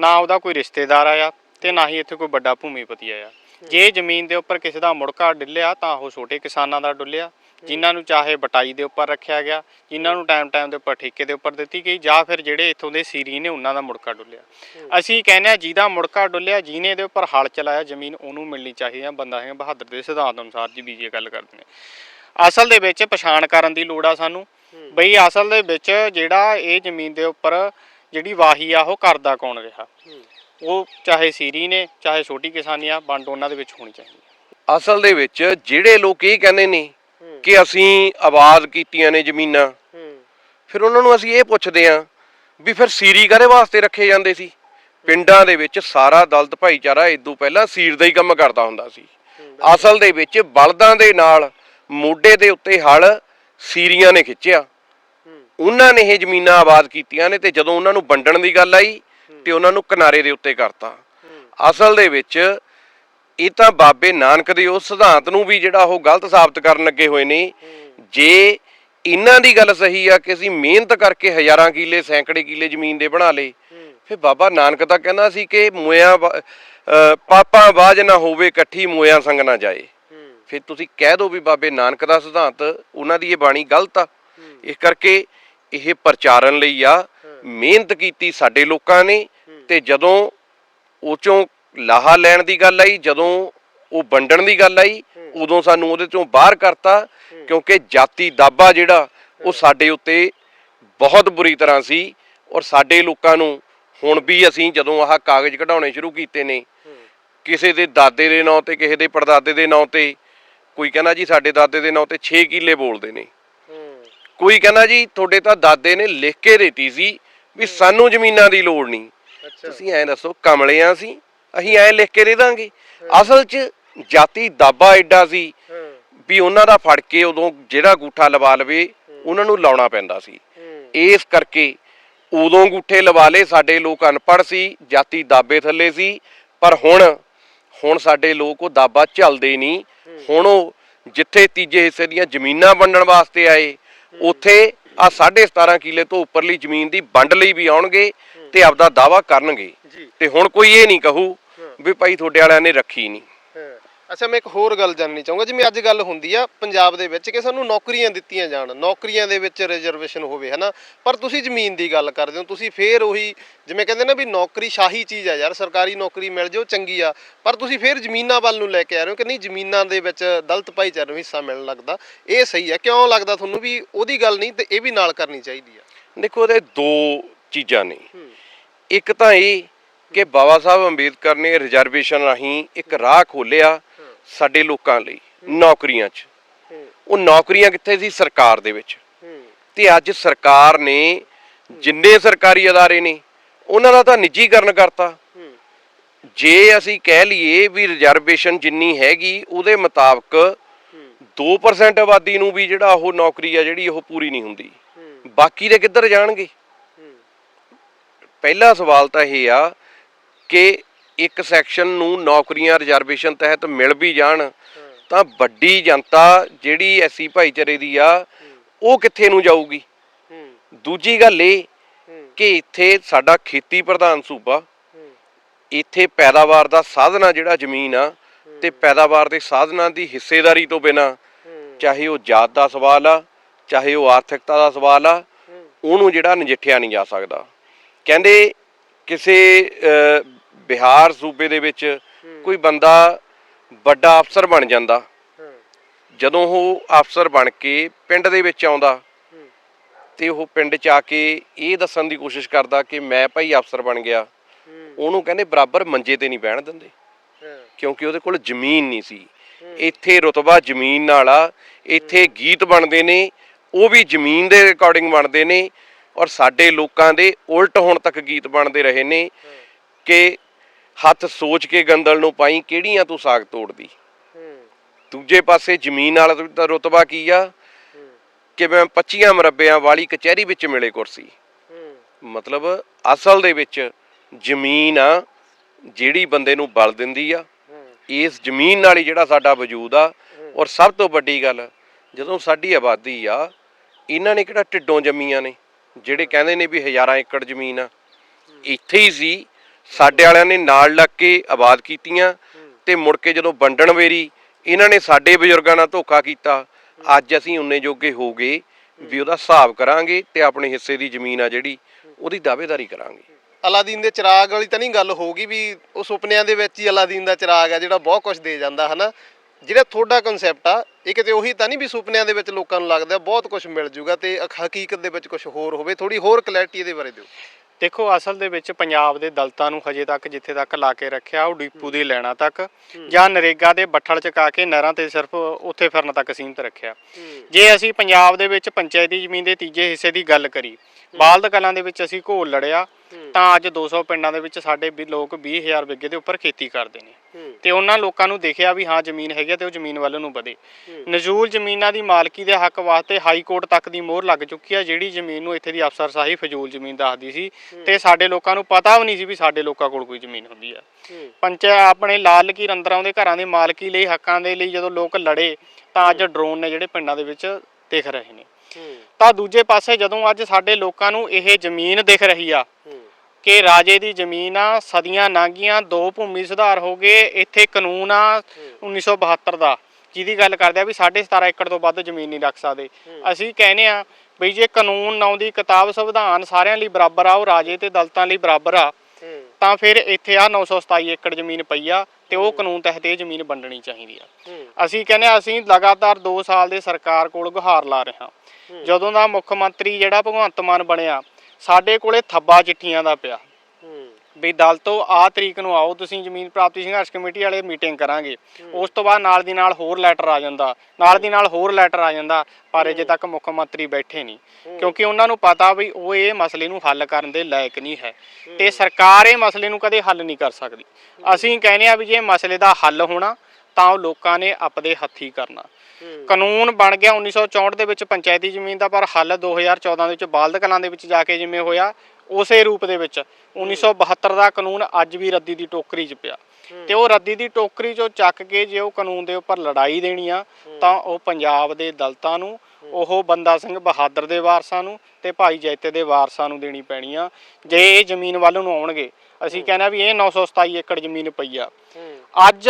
ਨਾ ਉਹਦਾ ਕੋਈ ਰਿਸ਼ਤੇਦਾਰ ਆਇਆ ਤੇ ਨਾ ਹੀ ਇੱਥੇ ਕੋਈ ਵੱਡਾ ਭੂਮੀਪਤੀ ਆਇਆ ਜੇ ਜ਼ਮੀਨ ਦੇ ਉੱਪਰ ਕਿਸੇ ਦਾ ਮੁੜਕਾ ਡੁੱਲਿਆ ਤਾਂ ਉਹ ਛੋਟੇ ਕਿਸਾਨਾਂ ਦਾ ਡੁੱਲਿਆ ਜਿਨ੍ਹਾਂ ਨੂੰ ਚਾਹੇ ਬਟਾਈ ਦੇ ਉੱਪਰ ਰੱਖਿਆ ਗਿਆ ਜਿਨ੍ਹਾਂ ਨੂੰ ਟਾਈਮ ਟਾਈਮ ਦੇ ਉੱਪਰ ਠੇਕੇ ਦੇ ਉੱਪਰ ਦਿੱਤੀ ਗਈ ਜਾਂ ਫਿਰ ਜਿਹੜੇ ਇੱਥੋਂ ਦੇ ਸੀਰੀ ਨੇ ਉਹਨਾਂ ਦਾ ਮੁੜਕਾ ਡੁੱਲਿਆ। ਅਸੀਂ ਕਹਿੰਦੇ ਆ ਜਿਹਦਾ ਮੁੜਕਾ ਡੁੱਲਿਆ ਜਿਹਨੇ ਦੇ ਉੱਪਰ ਹਲ ਚਲਾਇਆ ਜ਼ਮੀਨ ਉਹਨੂੰ ਮਿਲਣੀ ਚਾਹੀਦੀ ਆ ਬੰਦਾ ਸਿੰਘ ਬਹਾਦਰ ਦੇ ਸਿਧਾਂਤ ਅਨੁਸਾਰ ਜੀ ਬੀਜੇ ਗੱਲ ਕਰਦੇ ਨੇ। ਅਸਲ ਦੇ ਵਿੱਚ ਪਛਾਣ ਕਰਨ ਦੀ ਲੋੜ ਆ ਸਾਨੂੰ। ਬਈ ਅਸਲ ਦੇ ਵਿੱਚ ਜਿਹੜਾ ਇਹ ਜ਼ਮੀਨ ਦੇ ਉੱਪਰ ਜਿਹੜੀ ਵਾਹੀ ਆ ਉਹ ਕਰਦਾ ਕੌਣ ਰਿਹਾ? ਉਹ ਚਾਹੇ ਸੀਰੀ ਨੇ ਚਾਹੇ ਛੋਟੀ ਕਿਸਾਨੀ ਆ ਵੰਡ ਉਹਨਾਂ ਦੇ ਵਿੱਚ ਹੋਣੀ ਚਾਹੀਦੀ ਹੈ। ਅਸਲ ਦੇ ਵਿੱਚ ਜਿਹੜੇ ਲੋਕ ਇਹ ਕਹਿੰਦੇ ਨੇ ਕਿ ਅਸੀਂ ਆਬਾਦ ਕੀਤੀਆਂ ਨੇ ਜ਼ਮੀਨਾਂ। ਫਿਰ ਉਹਨਾਂ ਨੂੰ ਅਸੀਂ ਇਹ ਪੁੱਛਦੇ ਆਂ ਵੀ ਫਿਰ ਸੀਰੀ ਕਾਹਦੇ ਵਾਸਤੇ ਰੱਖੇ ਜਾਂਦੇ ਸੀ? ਪਿੰਡਾਂ ਦੇ ਵਿੱਚ ਸਾਰਾ ਦਲਤ ਭਾਈਚਾਰਾ ਇਦੋਂ ਪਹਿਲਾਂ ਸੀਰ ਦਾ ਹੀ ਕੰਮ ਕਰਦਾ ਹੁੰਦਾ ਸੀ। ਅਸਲ ਦੇ ਵਿੱਚ ਬਲਦਾਂ ਦੇ ਨਾਲ ਮੋਢੇ ਦੇ ਉੱਤੇ ਹਲ ਸੀਰੀਆਂ ਨੇ ਖਿੱਚਿਆ। ਉਹਨਾਂ ਨੇ ਇਹ ਜ਼ਮੀਨਾਂ ਆਬਾਦ ਕੀਤੀਆਂ ਨੇ ਤੇ ਜਦੋਂ ਉਹਨਾਂ ਨੂੰ ਵੰਡਣ ਦੀ ਗੱਲ ਆਈ ਤੇ ਉਹਨਾਂ ਨੂੰ ਕਿਨਾਰੇ ਦੇ ਉੱਤੇ ਕਰਤਾ। ਅਸਲ ਦੇ ਵਿੱਚ ਇਹ ਤਾਂ ਬਾਬੇ ਨਾਨਕ ਦੇ ਉਸ ਸਿਧਾਂਤ ਨੂੰ ਵੀ ਜਿਹੜਾ ਉਹ ਗਲਤ ਸਾਬਤ ਕਰਨ ਲੱਗੇ ਹੋਏ ਨੇ। ਜੇ ਇਹਨਾਂ ਦੀ ਗੱਲ ਸਹੀ ਆ ਕਿ ਅਸੀਂ ਮਿਹਨਤ ਕਰਕੇ ਹਜ਼ਾਰਾਂ ਕਿੱਲੇ, ਸੈਂਕੜੇ ਕਿੱਲੇ ਜ਼ਮੀਨ ਦੇ ਬਣਾ ਲਏ, ਫਿਰ ਬਾਬਾ ਨਾਨਕ ਤਾਂ ਕਹਿੰਦਾ ਸੀ ਕਿ ਮੋਇਆ ਪਾਪਾਂ ਬਾਝ ਨਾ ਹੋਵੇ, ਇਕੱਠੀ ਮੋਇਆ ਸੰਗ ਨਾ ਜਾਏ। ਫਿਰ ਤੁਸੀਂ ਕਹਿ ਦਿਓ ਵੀ ਬਾਬੇ ਨਾਨਕ ਦਾ ਸਿਧਾਂਤ, ਉਹਨਾਂ ਦੀ ਇਹ ਬਾਣੀ ਗਲਤ ਆ। ਇਸ ਕਰਕੇ ਇਹ ਪ੍ਰਚਾਰਨ ਲਈ ਆ। ਮਿਹਨਤ ਕੀਤੀ ਸਾਡੇ ਲੋਕਾਂ ਨੇ ਤੇ ਜਦੋਂ ਉਹ ਚੋਂ ਲਾਹਾ ਲੈਣ ਦੀ ਗੱਲ ਆਈ ਜਦੋਂ ਉਹ ਵੰਡਣ ਦੀ ਗੱਲ ਆਈ ਉਦੋਂ ਸਾਨੂੰ ਉਹਦੇ ਚੋਂ ਬਾਹਰ ਕਰਤਾ ਕਿਉਂਕਿ ਜਾਤੀ ਦਾਬਾ ਜਿਹੜਾ ਉਹ ਸਾਡੇ ਉੱਤੇ ਬਹੁਤ ਬੁਰੀ ਤਰ੍ਹਾਂ ਸੀ ਔਰ ਸਾਡੇ ਲੋਕਾਂ ਨੂੰ ਹੁਣ ਵੀ ਅਸੀਂ ਜਦੋਂ ਆਹ ਕਾਗਜ਼ ਕਢਾਉਣੇ ਸ਼ੁਰੂ ਕੀਤੇ ਨੇ ਕਿਸੇ ਦੇ ਦਾਦੇ ਦੇ ਨਾਂ ਤੇ ਕਿਸੇ ਦੇ ਪੜਦਾਦੇ ਦੇ ਨਾਂ ਤੇ ਕੋਈ ਕਹਿੰਦਾ ਜੀ ਸਾਡੇ ਦਾਦੇ ਦੇ ਨਾਂ ਤੇ 6 ਕਿੱਲੇ ਬੋਲਦੇ ਨੇ। ਕੋਈ ਕਹਿੰਦਾ ਜੀ ਤੁਹਾਡੇ ਤਾਂ ਦਾਦੇ ਨੇ ਲਿਖ ਕੇ ਦਿੱਤੀ ਸੀ ਵੀ ਸਾਨੂੰ ਜ਼ਮੀਨਾਂ ਦੀ ਲੋੜ ਨਹੀਂ। ਤੁਸੀਂ ਐਂ ਦੱਸੋ ਕਮਲੇ ਆ ਅਸੀਂ ਅਸੀਂ ਐਂ ਲਿਖ ਕੇ ਦੇ ਦਾਂਗੇ। ਅਸਲ 'ਚ ਜਾਤੀ ਦਾਬਾ ਐਡਾ ਸੀ ਵੀ ਉਹਨਾਂ ਦਾ ਫੜ ਕੇ ਉਦੋਂ ਜਿਹੜਾ ਗੂਠਾ ਲਵਾ ਲਵੇ ਉਹਨਾਂ ਨੂੰ ਲਾਉਣਾ ਪੈਂਦਾ ਸੀ। ਇਸ ਕਰਕੇ ਉਦੋਂ ਗੂਠੇ ਲਵਾ ਲਏ ਸਾਡੇ ਲੋਕ ਅਨਪੜ੍ਹ ਸੀ ਜਾਤੀ ਦਾਬੇ ਥੱਲੇ ਸੀ ਪਰ ਹੁਣ ਹੁਣ ਸਾਡੇ ਲੋਕ ਉਹ ਦਾਬਾ ਝੱਲਦੇ ਨਹੀਂ। ਹੁਣ ਉਹ ਜਿੱਥੇ ਤੀਜੇ ਹਿੱਸੇ ਦੀਆਂ ਜ਼ਮੀਨਾਂ ਵੰਡਣ ਵਾਸਤੇ ਆਏ ਉੱਥੇ ਆ 17.5 ਕਿੱਲੇ ਤੋਂ ਉੱਪਰਲੀ ਜ਼ਮੀਨ ਦੀ ਵੰਡ ਲਈ ਵੀ ਆਉਣਗੇ ਤੇ ਆਪਦਾ ਦਾਵਾ ਕਰਨਗੇ। ਤੇ ਹੁਣ ਕੋਈ ਇਹ ਨਹੀਂ ਕਹੂ ਵੀ ਭਾਈ ਤੁਹਾਡੇ ਵਾਲਿਆਂ ਨੇ ਰੱਖੀ ਨਹੀਂ। ਅੱਛਾ ਮੈਂ ਇੱਕ ਹੋਰ ਗੱਲ ਜਾਣਨੀ ਚਾਹੂੰਗਾ ਜਿਵੇਂ ਅੱਜ ਗੱਲ ਹੁੰਦੀ ਆ ਪੰਜਾਬ ਦੇ ਵਿੱਚ ਕਿ ਸਾਨੂੰ ਨੌਕਰੀਆਂ ਦਿੱਤੀਆਂ ਜਾਣ ਨੌਕਰੀਆਂ ਦੇ ਵਿੱਚ ਰਿਜ਼ਰਵੇਸ਼ਨ ਹੋਵੇ ਹਨਾ? ਪਰ ਤੁਸੀਂ ਜ਼ਮੀਨ ਦੀ ਗੱਲ ਕਰਦੇ ਹੋ ਤੁਸੀਂ ਫੇਰ ਉਹੀ ਜਿਵੇਂ ਕਹਿੰਦੇ ਨਾ ਵੀ ਨੌਕਰੀ ਸ਼ਾਹੀ ਚੀਜ਼ ਆ ਯਾਰ ਸਰਕਾਰੀ ਨੌਕਰੀ ਮਿਲ ਜਾਓ ਚੰਗੀ ਆ ਪਰ ਤੁਸੀਂ ਫੇਰ ਜ਼ਮੀਨਾਂ ਵੱਲ ਨੂੰ ਲੈ ਕੇ ਆ ਰਹੇ ਹੋ ਕਿ ਨਹੀਂ ਜ਼ਮੀਨਾਂ ਦੇ ਵਿੱਚ ਦਲਿਤ ਭਾਈਚਾਰੇ ਨੂੰ ਹਿੱਸਾ ਮਿਲਣ ਲੱਗਦਾ। ਇਹ ਸਹੀ ਆ ਕਿਉਂ ਲੱਗਦਾ ਤੁਹਾਨੂੰ ਵੀ ਉਹਦੀ ਗੱਲ ਨਹੀਂ ਤੇ ਇਹ ਵੀ ਨਾਲ ਕਰਨੀ ਚਾਹੀਦੀ ਆ? ਦੇਖੋ ਇਹਦੇ ਦੋ ਚੀਜ਼ਾਂ ਨੇ। ਇੱਕ ਤਾਂ ਇਹ ਕਿ ਬਾਬਾ ਸਾਹਿਬ ਅੰਬੇਦਕਰ ਨੇ ਰਿਜ਼ਰਵੇਸ਼ਨ ਰਾਹੀਂ ਇੱਕ ਰਾਹ ਖੋਲਿਆ ਸਾਡੇ ਲੋਕਾਂ ਲਈ, ਨੌਕਰੀਆਂ 'ਚ। ਉਹ ਨੌਕਰੀਆਂ ਕਿੱਥੇ ਸੀ? ਸਰਕਾਰ ਦੇ ਵਿੱਚ। ਤੇ ਅੱਜ ਸਰਕਾਰ ਨੇ ਜਿੰਨੇ ਸਰਕਾਰੀ ਅਦਾਰੇ ਨੇ, ਉਹਨਾਂ ਦਾ ਤਾਂ ਨਿੱਜੀਕਰਨ ਕਰਤਾ। ਜੇ ਅਸੀਂ ਕਹਿ ਲਈਏ ਵੀ ਰਿਜ਼ਰਵੇਸ਼ਨ ਜਿੰਨੀ ਹੈਗੀ, ਉਹਦੇ ਮੁਤਾਬਕ 2% ਆਬਾਦੀ ਨੂੰ ਵੀ ਜਿਹੜਾ ਉਹ ਨੌਕਰੀ ਆ, ਜਿਹੜੀ ਉਹ ਪੂਰੀ ਨਹੀਂ ਹੁੰਦੀ। ਬਾਕੀ ਦੇ ਕਿੱਧਰ ਜਾਣਗੇ? ਪਹਿਲਾ ਸਵਾਲ ਤਾਂ ਇਹ ਆ ਕਿ ਇੱਕ ਸੈਕਸ਼ਨ ਨੂੰ ਨੌਕਰੀਆਂ ਰਿਜ਼ਰਵੇਸ਼ਨ ਤਹਿਤ ਮਿਲ ਵੀ ਜਾਣ ਤਾਂ ਵੱਡੀ ਜਨਤਾ ਜਿਹੜੀ ਐਸੀ ਭਾਈਚਾਰੇ ਦੀ ਆ ਉਹ ਕਿੱਥੇ ਨੂੰ ਜਾਊਗੀ? ਦੂਜੀ ਗੱਲ ਇਹ ਕਿ ਇੱਥੇ ਸਾਡਾ ਖੇਤੀ ਪ੍ਰਧਾਨ ਸੂਬਾ ਇੱਥੇ ਪੈਦਾਵਾਰ ਦਾ ਸਾਧਨਾ ਜਿਹੜਾ ਜ਼ਮੀਨ ਆ ਤੇ ਪੈਦਾਵਾਰ ਦੇ ਸਾਧਨਾਂ ਦੀ ਹਿੱਸੇਦਾਰੀ ਤੋਂ ਬਿਨਾ ਚਾਹੇ ਉਹ ਜਾਤ ਦਾ ਸਵਾਲ ਆ ਚਾਹੇ ਉਹ ਆਰਥਿਕਤਾ ਦਾ ਸਵਾਲ ਆ ਉਹਨੂੰ ਜਿਹੜਾ ਨਜਿੱਠਿਆ ਨਹੀਂ ਜਾ ਸਕਦਾ। ਕਹਿੰਦੇ ਕਿਸੇ ਬਿਹਾਰ ਸੂਬੇ ਦੇ ਵਿੱਚ ਕੋਈ ਬੰਦਾ ਵੱਡਾ ਅਫਸਰ ਬਣ ਜਾਂਦਾ। ਜਦੋਂ ਉਹ ਅਫਸਰ ਬਣ ਕੇ ਪਿੰਡ ਦੇ ਵਿੱਚ ਆਉਂਦਾ ਤੇ ਉਹ ਪਿੰਡ 'ਚ ਆ ਕੇ ਇਹ ਦੱਸਣ ਦੀ ਕੋਸ਼ਿਸ਼ ਕਰਦਾ ਕਿ ਮੈਂ ਭਾਈ ਅਫਸਰ ਬਣ ਗਿਆ। ਉਹਨੂੰ ਕਹਿੰਦੇ ਬਰਾਬਰ ਮੰਜੇ ਤੇ ਨਹੀਂ ਬਹਿਣ ਦਿੰਦੇ। ਕਿਉਂਕਿ ਉਹਦੇ ਕੋਲ ਜ਼ਮੀਨ ਨਹੀਂ ਸੀ। ਇੱਥੇ ਰਤਬਾ ਜ਼ਮੀਨ ਨਾਲ ਆ ਇੱਥੇ ਗੀਤ ਬਣਦੇ ਨੇ ਉਹ ਵੀ ਜ਼ਮੀਨ ਦੇ ਅਕੋਰਡਿੰਗ ਬਣਦੇ ਨੇ ਔਰ ਸਾਡੇ ਲੋਕਾਂ ਦੇ ਉਲਟ ਹੁਣ ਤੱਕ ਗੀਤ ਬਣਦੇ ਰਹੇ ਨੇ ਕਿ ਹੱਥ ਸੋਚ ਕੇ ਗੰਦਲ ਨੂੰ ਪਾਈ ਕਿਹੜੀਆਂ ਤੂੰ ਸਾਗ ਤੋੜਦੀ? ਦੂਜੇ ਪਾਸੇ ਜ਼ਮੀਨ ਵਾਲਾ ਦਾ ਰਤਬਾ ਕੀ ਆ? ਕਿ ਮੈਂ 25 ਮਰੱਬਿਆਂ ਵਾਲੀ ਕਚਹਿਰੀ ਵਿੱਚ ਮਿਲੇ ਕੁਰਸੀ ਮਤਲਬ ਅਸਲ ਦੇ ਵਿੱਚ ਜ਼ਮੀਨ ਆ ਜਿਹੜੀ ਬੰਦੇ ਨੂੰ ਬਲ ਦਿੰਦੀ ਆ। ਇਸ ਜ਼ਮੀਨ ਨਾਲ ਹੀ ਜਿਹੜਾ ਸਾਡਾ ਵਜੂਦ ਆ। ਔਰ ਸਭ ਤੋਂ ਵੱਡੀ ਗੱਲ ਜਦੋਂ ਸਾਡੀ ਆਬਾਦੀ ਆ ਇਹਨਾਂ ਨੇ ਕਿਹੜਾ ਢਿੱਡੋਂ ਜੰਮੀਆਂ ਨੇ? ਜਿਹੜੇ ਕਹਿੰਦੇ ਨੇ ਵੀ ਹਜ਼ਾਰਾਂ ਏਕੜ ਜ਼ਮੀਨ ਆ। ਇੱਥੇ ਹੀ ਸੀ ਸਾਡੇ ਵਾਲਿਆਂ ਨੇ ਨਾਲ ਲੱਗ ਕੇ ਆਬਾਦ ਕੀਤੀਆਂ ਤੇ ਮੁੜ ਕੇ ਜਦੋਂ ਵੰਡਣ ਵੇਰੀ, ਇਹਨਾਂ ਨੇ ਸਾਡੇ ਬਜ਼ੁਰਗਾਂ ਨਾਲ ਧੋਖਾ ਕੀਤਾ। ਅੱਜ ਅਸੀਂ ਉਨੇ ਜੋਗੇ ਹੋ ਗਏ ਵੀ ਉਹਦਾ ਹਿਸਾਬ ਕਰਾਂਗੇ ਤੇ ਆਪਣੇ ਹਿੱਸੇ ਦੀ ਜ਼ਮੀਨ ਆ ਜਿਹੜੀ, ਉਹਦੀ ਦਾਅਵੇਦਾਰੀ ਕਰਾਂਗੇ। ਅਲਾਦੀਨ ਦੇ ਚਿਰਾਗ ਵਾਲੀ ਤਾਂ ਨਹੀਂ ਗੱਲ ਹੋਊਗੀ ਵੀ ਉਹ ਸੁਪਨਿਆਂ ਦੇ ਵਿੱਚ ਹੀ ਅਲਾਦੀਨ ਦਾ ਚਿਰਾਗ ਆ ਜਿਹੜਾ ਬਹੁਤ ਕੁਝ ਦੇ ਜਾਂਦਾ, ਹਨਾ? ਜਿਹੜਾ ਤੁਹਾਡਾ ਕਨਸੈਪਟ ਆ, ਇਹ ਕਿਤੇ ਉਹੀ ਤਾਂ ਨਹੀਂ ਵੀ ਸੁਪਨਿਆਂ ਦੇ ਵਿੱਚ ਲੋਕਾਂ ਨੂੰ ਲੱਗਦਾ ਬਹੁਤ ਕੁਝ ਮਿਲ ਜੂਗਾ ਤੇ ਹਕੀਕਤ ਦੇ ਵਿੱਚ ਕੁਝ ਹੋਰ ਹੋਵੇ ਥੋੜੀ ਹੋਰ ਕਲੈਰਿਟੀ ਇਹਦੇ ਬਾਰੇ ਦਿਓ। ਦੇਖੋ ਅਸਲ ਦੇ ਵਿੱਚ ਪੰਜਾਬ ਦੇ ਦਲਤਾਂ ਨੂੰ ਹਜੇ ਤੱਕ ਜਿੱਥੇ ਤੱਕ ਲਾ ਕੇ ਰੱਖਿਆ ਉਹ ਡੀਪੂ ਦੀ ਲੈਣਾ ਤੱਕ ਜਾਂ ਨਰੇਗਾ ਦੇ ਬੱਠਲ ਚਕਾ ਕੇ ਨਹਿਰਾਂ ਤੇ ਸਿਰਫ ਉੱਥੇ ਫਿਰਨ ਤੱਕ ਸੀਮਤ ਰੱਖਿਆ। ਜੇ ਅਸੀਂ ਪੰਜਾਬ ਦੇ ਵਿੱਚ ਪੰਚਾਇਤੀ ਜ਼ਮੀਨ ਦੇ ਤੀਜੇ ਹਿੱਸੇ ਦੀ ਗੱਲ ਕਰੀ ਬਾਲਦ ਕਲਾਂ ਦੇ ਵਿੱਚ ਅਸੀਂ ਘੋਲ ਲੜਿਆ ਤਾਂ ਅੱਜ 200 ਪਿੰਡਾਂ ਦੇ ਵਿੱਚ ਸਾਡੇ ਵੀ ਲੋਕ 20000 ਵਿਗੇ ਦੇ ਉੱਪਰ ਖੇਤੀ ਕਰਦੇ ਨੇ। ਤੇ ਉਹਨਾਂ ਲੋਕਾਂ ਨੂੰ ਦੇਖਿਆ ਵੀ ਹਾਂ ਜ਼ਮੀਨ ਹੈਗੀ ਆ ਤੇ ਉਹ ਜ਼ਮੀਨ ਵੱਲ ਨੂੰ ਵਧੇ। ਨਜ਼ੂਲ ਜ਼ਮੀਨਾਂ ਦੀ ਮਾਲਕੀ ਦੇ ਹੱਕ ਵਾਸਤੇ ਹਾਈ ਕੋਰਟ ਤੱਕ ਦੀ ਮੋਹਰ ਲੱਗ ਚੁੱਕੀ ਆ ਜਿਹੜੀ ਜ਼ਮੀਨ ਨੂੰ ਇੱਥੇ ਦੀ ਅਫਸਰਸ਼ਾਹੀ ਫਜ਼ੂਲ ਜ਼ਮੀਨ ਦੱਸਦੀ ਸੀ। ਤੇ ਸਾਡੇ ਲੋਕਾਂ ਨੂੰ ਪਤਾ ਵੀ ਨਹੀਂ ਸੀ ਵੀ ਸਾਡੇ ਲੋਕਾਂ ਕੋਲ ਕੋਈ ਜ਼ਮੀਨ ਹੁੰਦੀ ਆ। ਪੰਚਾ ਆਪਣੇ ਲਾਲ ਲਕੀਰ ਅੰਦਰਾਂ ਦੇ ਘਰਾਂ ਦੇ ਮਾਲਕੀ ਲਈ ਹੱਕਾਂ ਦੇ ਲਈ ਜਦੋਂ ਲੋਕ ਲੜੇ ਤਾਂ ਅੱਜ ਡਰੋਨ ਨੇ ਜਿਹੜੇ ਪਿੰਡਾਂ ਦੇ ਵਿੱਚ ਦਿਖ ਰਹੇ ਨੇ। ਤਾਂ ਦੂਜੇ ਪਾਸੇ ਜਦੋਂ ਅੱਜ ਸਾਡੇ ਲੋਕਾਂ ਨੂੰ ਇਹ ਜ਼ਮੀਨ ਦਿਖ ਰਹੀ ਆ ਕਿ ਰਾਜੇ ਦੀ ਜ਼ਮੀਨ ਆ ਸਦੀਆਂ ਲੰਘੀਆਂ ਦੋ ਭੂਮੀ ਸੁਧਾਰ ਹੋ ਗਏ ਇੱਥੇ ਕਾਨੂੰਨ ਆ 1972 ਦਾ ਜਿਹਦੀ ਗੱਲ ਕਰਦੇ ਆ ਵੀ 17.5 ਏਕੜ ਤੋਂ ਵੱਧ ਜ਼ਮੀਨ ਨਹੀਂ ਰੱਖ ਸਕਦੇ। ਅਸੀਂ ਕਹਿੰਦੇ ਆ ਵੀ ਜੇ ਕਾਨੂੰਨ ਨਾਉਂ ਦੀ ਕਿਤਾਬ ਸੰਵਿਧਾਨ ਸਾਰਿਆਂ ਲਈ ਬਰਾਬਰ ਆ ਉਹ ਰਾਜੇ ਤੇ ਦਲਤਾਂ ਲਈ ਬਰਾਬਰ ਆ ਤਾਂ ਫਿਰ ਇੱਥੇ ਆ 927 ਏਕੜ ਜ਼ਮੀਨ ਪਈ ਆ ਤੇ ਉਹ ਕਾਨੂੰਨ ਤਹਿਤ ਇਹ ਜ਼ਮੀਨ ਵੰਡਣੀ ਚਾਹੀਦੀ ਆ। ਅਸੀਂ ਕਹਿੰਦੇ ਆ ਅਸੀਂ ਲਗਾਤਾਰ 2 ਸਾਲ ਦੇ ਸਰਕਾਰ ਕੋਲ ਗੁਹਾਰ ਲਾ ਰਹੇ ਹਾਂ। ਜਦੋਂ ਦਾ ਮੁੱਖ ਮੰਤਰੀ ਜਿਹੜਾ ਭਗਵੰਤ ਮਾਨ ਬਣਿਆ ਸਾਡੇ ਕੋਲੇ ਥੱਬਾ ਚਿੱਠੀਆਂ ਦਾ ਪਿਆ। ਵੀ ਦਲ ਤੋਂ ਆ ਤਰੀਕ ਨੂੰ ਆਓ ਤੁਸੀਂ ਜ਼ਮੀਨ ਪ੍ਰਾਪਤੀ ਸੰਘਰਸ਼ ਕਮੇਟੀ ਵਾਲੇ ਮੀਟਿੰਗ ਕਰਾਂਗੇ। ਉਸ ਤੋਂ ਬਾਅਦ ਨਾਲ ਦੀ ਨਾਲ ਹੋਰ ਲੈਟਰ ਆ ਜਾਂਦਾ। ਨਾਲ ਦੀ ਨਾਲ ਹੋਰ ਲੈਟਰ ਆ ਜਾਂਦਾ ਪਰ ਅਜੇ ਤੱਕ ਮੁੱਖ ਮੰਤਰੀ ਬੈਠੇ ਨਹੀਂ। ਕਿਉਂਕਿ ਉਹਨਾਂ ਨੂੰ ਪਤਾ ਵੀ ਉਹ ਇਹ ਮਸਲੇ ਨੂੰ ਹੱਲ ਕਰਨ ਦੇ ਲਾਇਕ ਨਹੀਂ ਹੈ। ਤੇ ਸਰਕਾਰ ਇਹ ਮਸਲੇ ਨੂੰ ਕਦੇ ਹੱਲ ਨਹੀਂ ਕਰ ਸਕਦੀ। ਅਸੀਂ ਕਹਿੰਦੇ ਆ ਵੀ ਜੇ ਮਸਲੇ ਦਾ ਹੱਲ ਹੋਣਾ ਤਾਂ ਉਹ ਲੋਕਾਂ ਨੇ ਆਪਦੇ ਹੱਥੀ ਕਰਨਾ। ਕਾਨੂੰਨ ਬਣ ਗਿਆ 1964 ਦੇ ਵਿੱਚ ਪੰਚਾਇਤੀ ਜ਼ਮੀਨ ਦਾ ਪਰ ਹੱਲ 2014 ਦੇ ਵਿੱਚ ਬਾਲਦ ਕਲਾਂ ਦੇ ਵਿੱਚ ਜਾ ਕੇ ਜਿਵੇਂ ਹੋਇਆ ਉਸੇ ਰੂਪ ਦੇ ਵਿੱਚ 1972 ਦਾ ਕਾਨੂੰਨ ਅੱਜ ਵੀ ਰੱਦੀ ਦੀ ਟੋਕਰੀ 'ਚ ਪਿਆ। ਤੇ ਉਹ ਰੱਦੀ ਦੀ ਟੋਕਰੀ 'ਚੋਂ ਚੱਕ ਕੇ ਜੇ ਉਹ ਕਾਨੂੰਨ ਦੇ ਉੱਪਰ ਲੜਾਈ ਦੇਣੀ ਆ ਤਾਂ ਉਹ ਪੰਜਾਬ ਦੇ ਦਲਤਾਂ ਨੂੰ ਉਹ ਬੰਦਾ ਸਿੰਘ ਬਹਾਦਰ ਦੇ ਵਾਰਸਾਂ ਨੂੰ ਤੇ ਭਾਈ ਜੈਤੇ ਦੇ ਵਾਰਸਾਂ ਨੂੰ ਦੇਣੀ ਪੈਣੀ ਆ। ਜੇ ਇਹ ਜ਼ਮੀਨ ਵੱਲ ਨੂੰ ਆਉਣਗੇ ਅਸੀਂ ਕਹਿੰਦੇ ਵੀ ਇਹ 927 ਏਕੜ ਜ਼ਮੀਨ ਪਈ ਆ। ਅੱਜ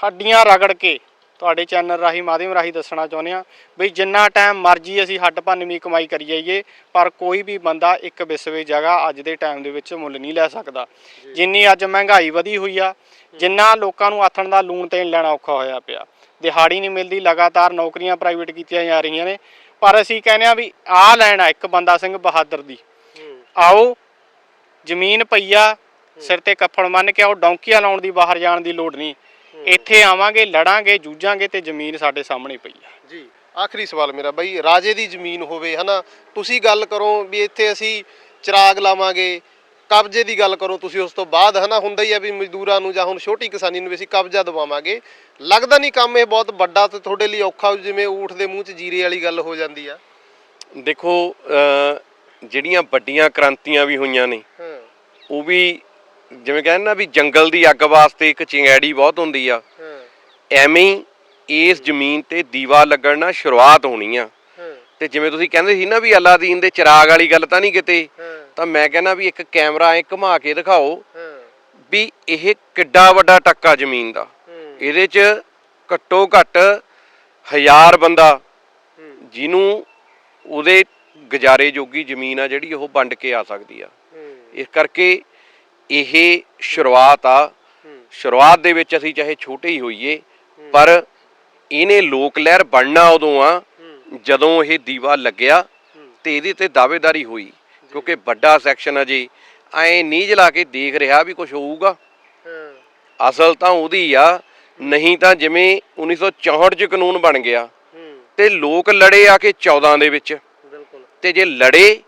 ਹੱਡੀਆਂ ਰਗੜ ਕੇ ਤੁਹਾਡੇ ਚੈਨਲ ਰਾਹੀਂ ਮਾਧਿਅਮ ਰਾਹੀਂ ਦੱਸਣਾ ਚਾਹੁੰਦੇ ਆ ਵੀ ਜਿੰਨਾ ਟਾਈਮ ਮਰਜ਼ੀ ਅਸੀਂ ਹੱਡ ਭੰਨਵੀਂ ਕਮਾਈ ਕਰੀ ਜਾਈਏ ਪਰ ਕੋਈ ਵੀ ਬੰਦਾ ਇੱਕ ਵਿਸਵੇ ਜਗ੍ਹਾ ਅੱਜ ਦੇ ਟਾਈਮ ਦੇ ਵਿੱਚ ਮੁੱਲ ਨਹੀਂ ਲੈ ਸਕਦਾ। ਜਿੰਨੀ ਅੱਜ ਮਹਿੰਗਾਈ ਵਧੀ ਹੋਈ ਆ ਜਿੰਨਾ ਲੋਕਾਂ ਨੂੰ ਆਥਣ ਦਾ ਲੂਣ ਤੇਲ ਲੈਣਾ ਔਖਾ ਹੋਇਆ ਪਿਆ। ਦਿਹਾੜੀ ਨਹੀਂ ਮਿਲਦੀ ਲਗਾਤਾਰ ਨੌਕਰੀਆਂ ਪ੍ਰਾਈਵੇਟ ਕੀਤੀਆਂ ਜਾ ਰਹੀਆਂ ਨੇ। ਪਰ ਅਸੀਂ ਕਹਿੰਦੇ ਆ ਵੀ ਆਹ ਲੈਣਾ ਇੱਕ ਬੰਦਾ ਸਿੰਘ ਬਹਾਦਰ ਦੀ। ਆਓ ਜ਼ਮੀਨ ਪਈਆ ਸਿਰ ਤੇ ਕੱਫਣ ਮੰਨ ਕੇ ਆਓ ਡੌਂਕੀਆਂ ਲਾਉਣ ਦੀ ਬਾਹਰ ਜਾਣ ਦੀ ਲੋੜ ਨਹੀਂ। ਇੱਥੇ ਆਵਾਂਗੇ ਲੜਾਂਗੇ ਜੂਝਾਂਗੇ ਤੇ ਜ਼ਮੀਨ ਸਾਡੇ ਸਾਹਮਣੇ ਪਈ ਆ। ਜੀ ਆਖਰੀ ਸਵਾਲ ਮੇਰਾ ਬਾਈ ਰਾਜੇ ਦੀ ਜ਼ਮੀਨ ਹੋਵੇ ਹਨਾ? ਤੁਸੀਂ ਗੱਲ ਕਰੋ ਵੀ ਇੱਥੇ ਅਸੀਂ ਚਿਰਾਗ ਲਾਵਾਂਗੇ ਕਬਜ਼ੇ ਦੀ ਗੱਲ ਕਰੋ ਤੁਸੀਂ ਉਸ ਤੋਂ ਬਾਅਦ ਹਨਾ? ਹੁੰਦਾ ਹੀ ਆ ਵੀ ਮਜ਼ਦੂਰਾਂ ਨੂੰ ਜਾਂ ਹੁਣ ਛੋਟੀ ਕਿਸਾਨੀ ਨੂੰ ਵੀ ਅਸੀਂ ਕਬਜ਼ਾ ਦਵਾਵਾਂਗੇ। ਲੱਗਦਾ ਨਹੀਂ ਕੰਮ ਇਹ ਬਹੁਤ ਵੱਡਾ ਤੇ ਤੁਹਾਡੇ ਲਈ ਔਖਾ ਜਿਵੇਂ ਊਠ ਦੇ ਮੂੰਹ 'ਚ ਜੀਰੇ ਵਾਲੀ ਗੱਲ ਹੋ ਜਾਂਦੀ ਆ। ਦੇਖੋ ਜਿਹੜੀਆਂ ਵੱਡੀਆਂ ਕ੍ਰਾਂਤੀਆਂ ਵੀ ਹੋਈਆਂ ਨੇ ਉਹ ਵੀ ਜਿਵੇਂ ਕਹਿੰਦੇ ਨਾ ਵੀ ਜੰਗਲ ਦੀ ਅੱਗ ਵਾਸਤੇ ਇੱਕ ਚਿੰਗੈੜੀ ਬਹੁਤ ਹੁੰਦੀ ਆ। ਐਵੇਂ ਇਸ ਜ਼ਮੀਨ ਤੇ ਦੀਵਾ ਲੱਗਣ ਨਾਲ ਸ਼ੁਰੂਆਤ ਹੋਣੀ ਆ। ਤੇ ਜਿਵੇਂ ਤੁਸੀਂ ਕਹਿੰਦੇ ਸੀ ਨਾ ਵੀ ਅਲਾਦੀਨ ਦੇ ਚਿਰਾਗ ਵਾਲੀ ਗੱਲ ਤਾਂ ਨਹੀਂ ਕਿਤੇ ਤਾਂ ਮੈਂ ਕਹਿੰਦਾ ਵੀ ਇੱਕ ਕੈਮਰਾ ਐ ਘੁਮਾ ਕੇ ਦਿਖਾਓ ਵੀ ਇਹ ਕਿੱਡਾ ਵੱਡਾ ਟੱਕਾ ਜ਼ਮੀਨ ਦਾ। ਇਹਦੇ 'ਚ ਘੱਟੋ ਘੱਟ ਹਜ਼ਾਰ ਬੰਦਾ ਜਿਹਨੂੰ ਉਹਦੇ ਗੁਜ਼ਾਰੇ ਜੋਗੀ ਜ਼ਮੀਨ ਆ ਜਿਹੜੀ ਉਹ ਵੰਡ ਕੇ ਆ ਸਕਦੀ ਆ। ਇਸ ਕਰਕੇ ਇਹ ਸ਼ੁਰੂਆਤ ਆ। ਸ਼ੁਰੂਆਤ ਦੇ ਵਿੱਚ ਅਸੀਂ ਚਾਹੇ ਛੋਟੇ ਹੀ ਹੋਈਏ ਪਰ ਇਹਨੇ ਲੋਕ ਲਹਿਰ ਬਣਨਾ ਉਦੋਂ ਆ ਜਦੋਂ ਇਹ ਦੀਵਾ ਲੱਗਿਆ ਤੇ ਇਹਦੇ ਤੇ ਦਾਅਵੇਦਾਰੀ ਹੋਈ ਕਿਉਂਕਿ ਵੱਡਾ ਸੈਕਸ਼ਨ ਅਜੇ ਐ ਨੀਝ ਲਾ ਕੇ ਦੇਖ ਰਿਹਾ ਵੀ ਕੁਝ ਹੋਊਗਾ। ਅਸਲ ਤਾਂ ਉਹਦੀ ਆ ਨਹੀਂ ਤਾਂ ਜਿਵੇਂ 1964 ਚ ਕਾਨੂੰਨ ਬਣ ਗਿਆ ਤੇ ਲੋਕ ਲੜੇ ਆ ਕੇ 14 ਦੇ ਵਿੱਚ। ਬਿਲਕੁਲ। ਤੇ ਜੇ ਲੜੇ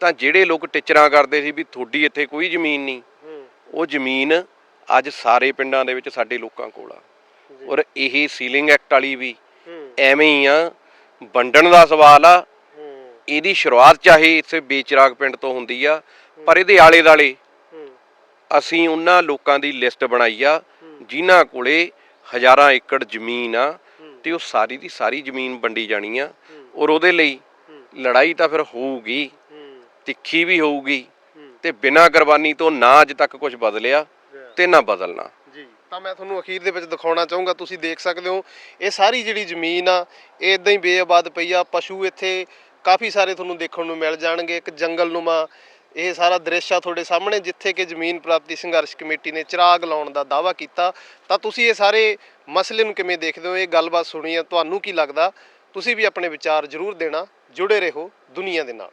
ਤਾਂ ਜਿਹੜੇ ਲੋਕ ਟਿਚਰਾਂ ਕਰਦੇ ਸੀ ਵੀ ਤੁਹਾਡੀ ਇੱਥੇ ਕੋਈ ਜ਼ਮੀਨ ਨਹੀਂ ਉਹ ਜ਼ਮੀਨ ਅੱਜ ਸਾਰੇ ਪਿੰਡਾਂ ਦੇ ਵਿੱਚ ਸਾਡੇ ਲੋਕਾਂ ਕੋਲ ਆ। ਔਰ ਇਹ ਸੀਲਿੰਗ ਐਕਟ ਵਾਲੀ ਵੀ ਐਵੇਂ ਹੀ ਆ ਵੰਡਣ ਦਾ ਸਵਾਲ ਆ। ਇਹਦੀ ਸ਼ੁਰੂਆਤ ਚਾਹੇ ਇੱਥੇ ਬੇਚਰਾਗ ਪਿੰਡ ਤੋਂ ਹੁੰਦੀ ਆ ਪਰ ਇਹਦੇ ਆਲੇ ਦਾਲੇ ਅਸੀਂ ਉਹਨਾਂ ਲੋਕਾਂ ਦੀ ਲਿਸਟ ਬਣਾਈ ਆ ਜਿਨ੍ਹਾਂ ਕੋਲੇ ਹਜ਼ਾਰਾਂ ਏਕੜ ਜ਼ਮੀਨ ਆ ਤੇ ਉਹ ਸਾਰੀ ਦੀ ਸਾਰੀ ਜ਼ਮੀਨ ਵੰਡੀ ਜਾਣੀ ਆ। ਔਰ ਉਹਦੇ ਲਈ ਲੜਾਈ ਤਾਂ ਫਿਰ ਹੋਊਗੀ। ਤਿੱਖੀ ਵੀ ਹੋਊਗੀ ਤੇ ਬਿਨਾਂ ਕੁਰਬਾਨੀ ਤੋਂ ਨਾ ਅੱਜ ਤੱਕ ਕੁਝ ਬਦਲਿਆ ਤੇ ਨਾ ਬਦਲਣਾ। ਜੀ ਤਾਂ ਮੈਂ ਤੁਹਾਨੂੰ ਅਖੀਰ ਦੇ ਵਿੱਚ ਦਿਖਾਉਣਾ ਚਾਹੂੰਗਾ ਤੁਸੀਂ ਦੇਖ ਸਕਦੇ ਹੋ ਇਹ ਸਾਰੀ ਜਿਹੜੀ ਜ਼ਮੀਨ ਆ ਇਹ ਇਦਾਂ ਹੀ ਬੇਆਬਾਦ ਪਈ ਆ ਪਸ਼ੂ ਇੱਥੇ ਕਾਫੀ ਸਾਰੇ ਤੁਹਾਨੂੰ ਦੇਖਣ ਨੂੰ ਮਿਲ ਜਾਣਗੇ ਇੱਕ ਜੰਗਲਨੁਮਾ ਇਹ ਸਾਰਾ ਦ੍ਰਿਸ਼ ਆ ਤੁਹਾਡੇ ਸਾਹਮਣੇ ਜਿੱਥੇ ਕਿ ਜ਼ਮੀਨ ਪ੍ਰਾਪਤੀ ਸੰਘਰਸ਼ ਕਮੇਟੀ ਨੇ ਚਿਰਾਗ ਲਾਉਣ ਦਾ ਦਾਅਵਾ ਕੀਤਾ। ਤਾਂ ਤੁਸੀਂ ਇਹ ਸਾਰੇ ਮਸਲੇ ਨੂੰ ਕਿਵੇਂ ਦੇਖਦੇ ਹੋ ਇਹ ਗੱਲਬਾਤ ਸੁਣੀ ਆ ਤੁਹਾਨੂੰ ਕੀ ਲੱਗਦਾ? ਤੁਸੀਂ ਵੀ ਆਪਣੇ ਵਿਚਾਰ ਜ਼ਰੂਰ ਦੇਣਾ ਜੁੜੇ ਰਹੋ ਦੁਨੀਆ ਦੇ ਨਾਲ।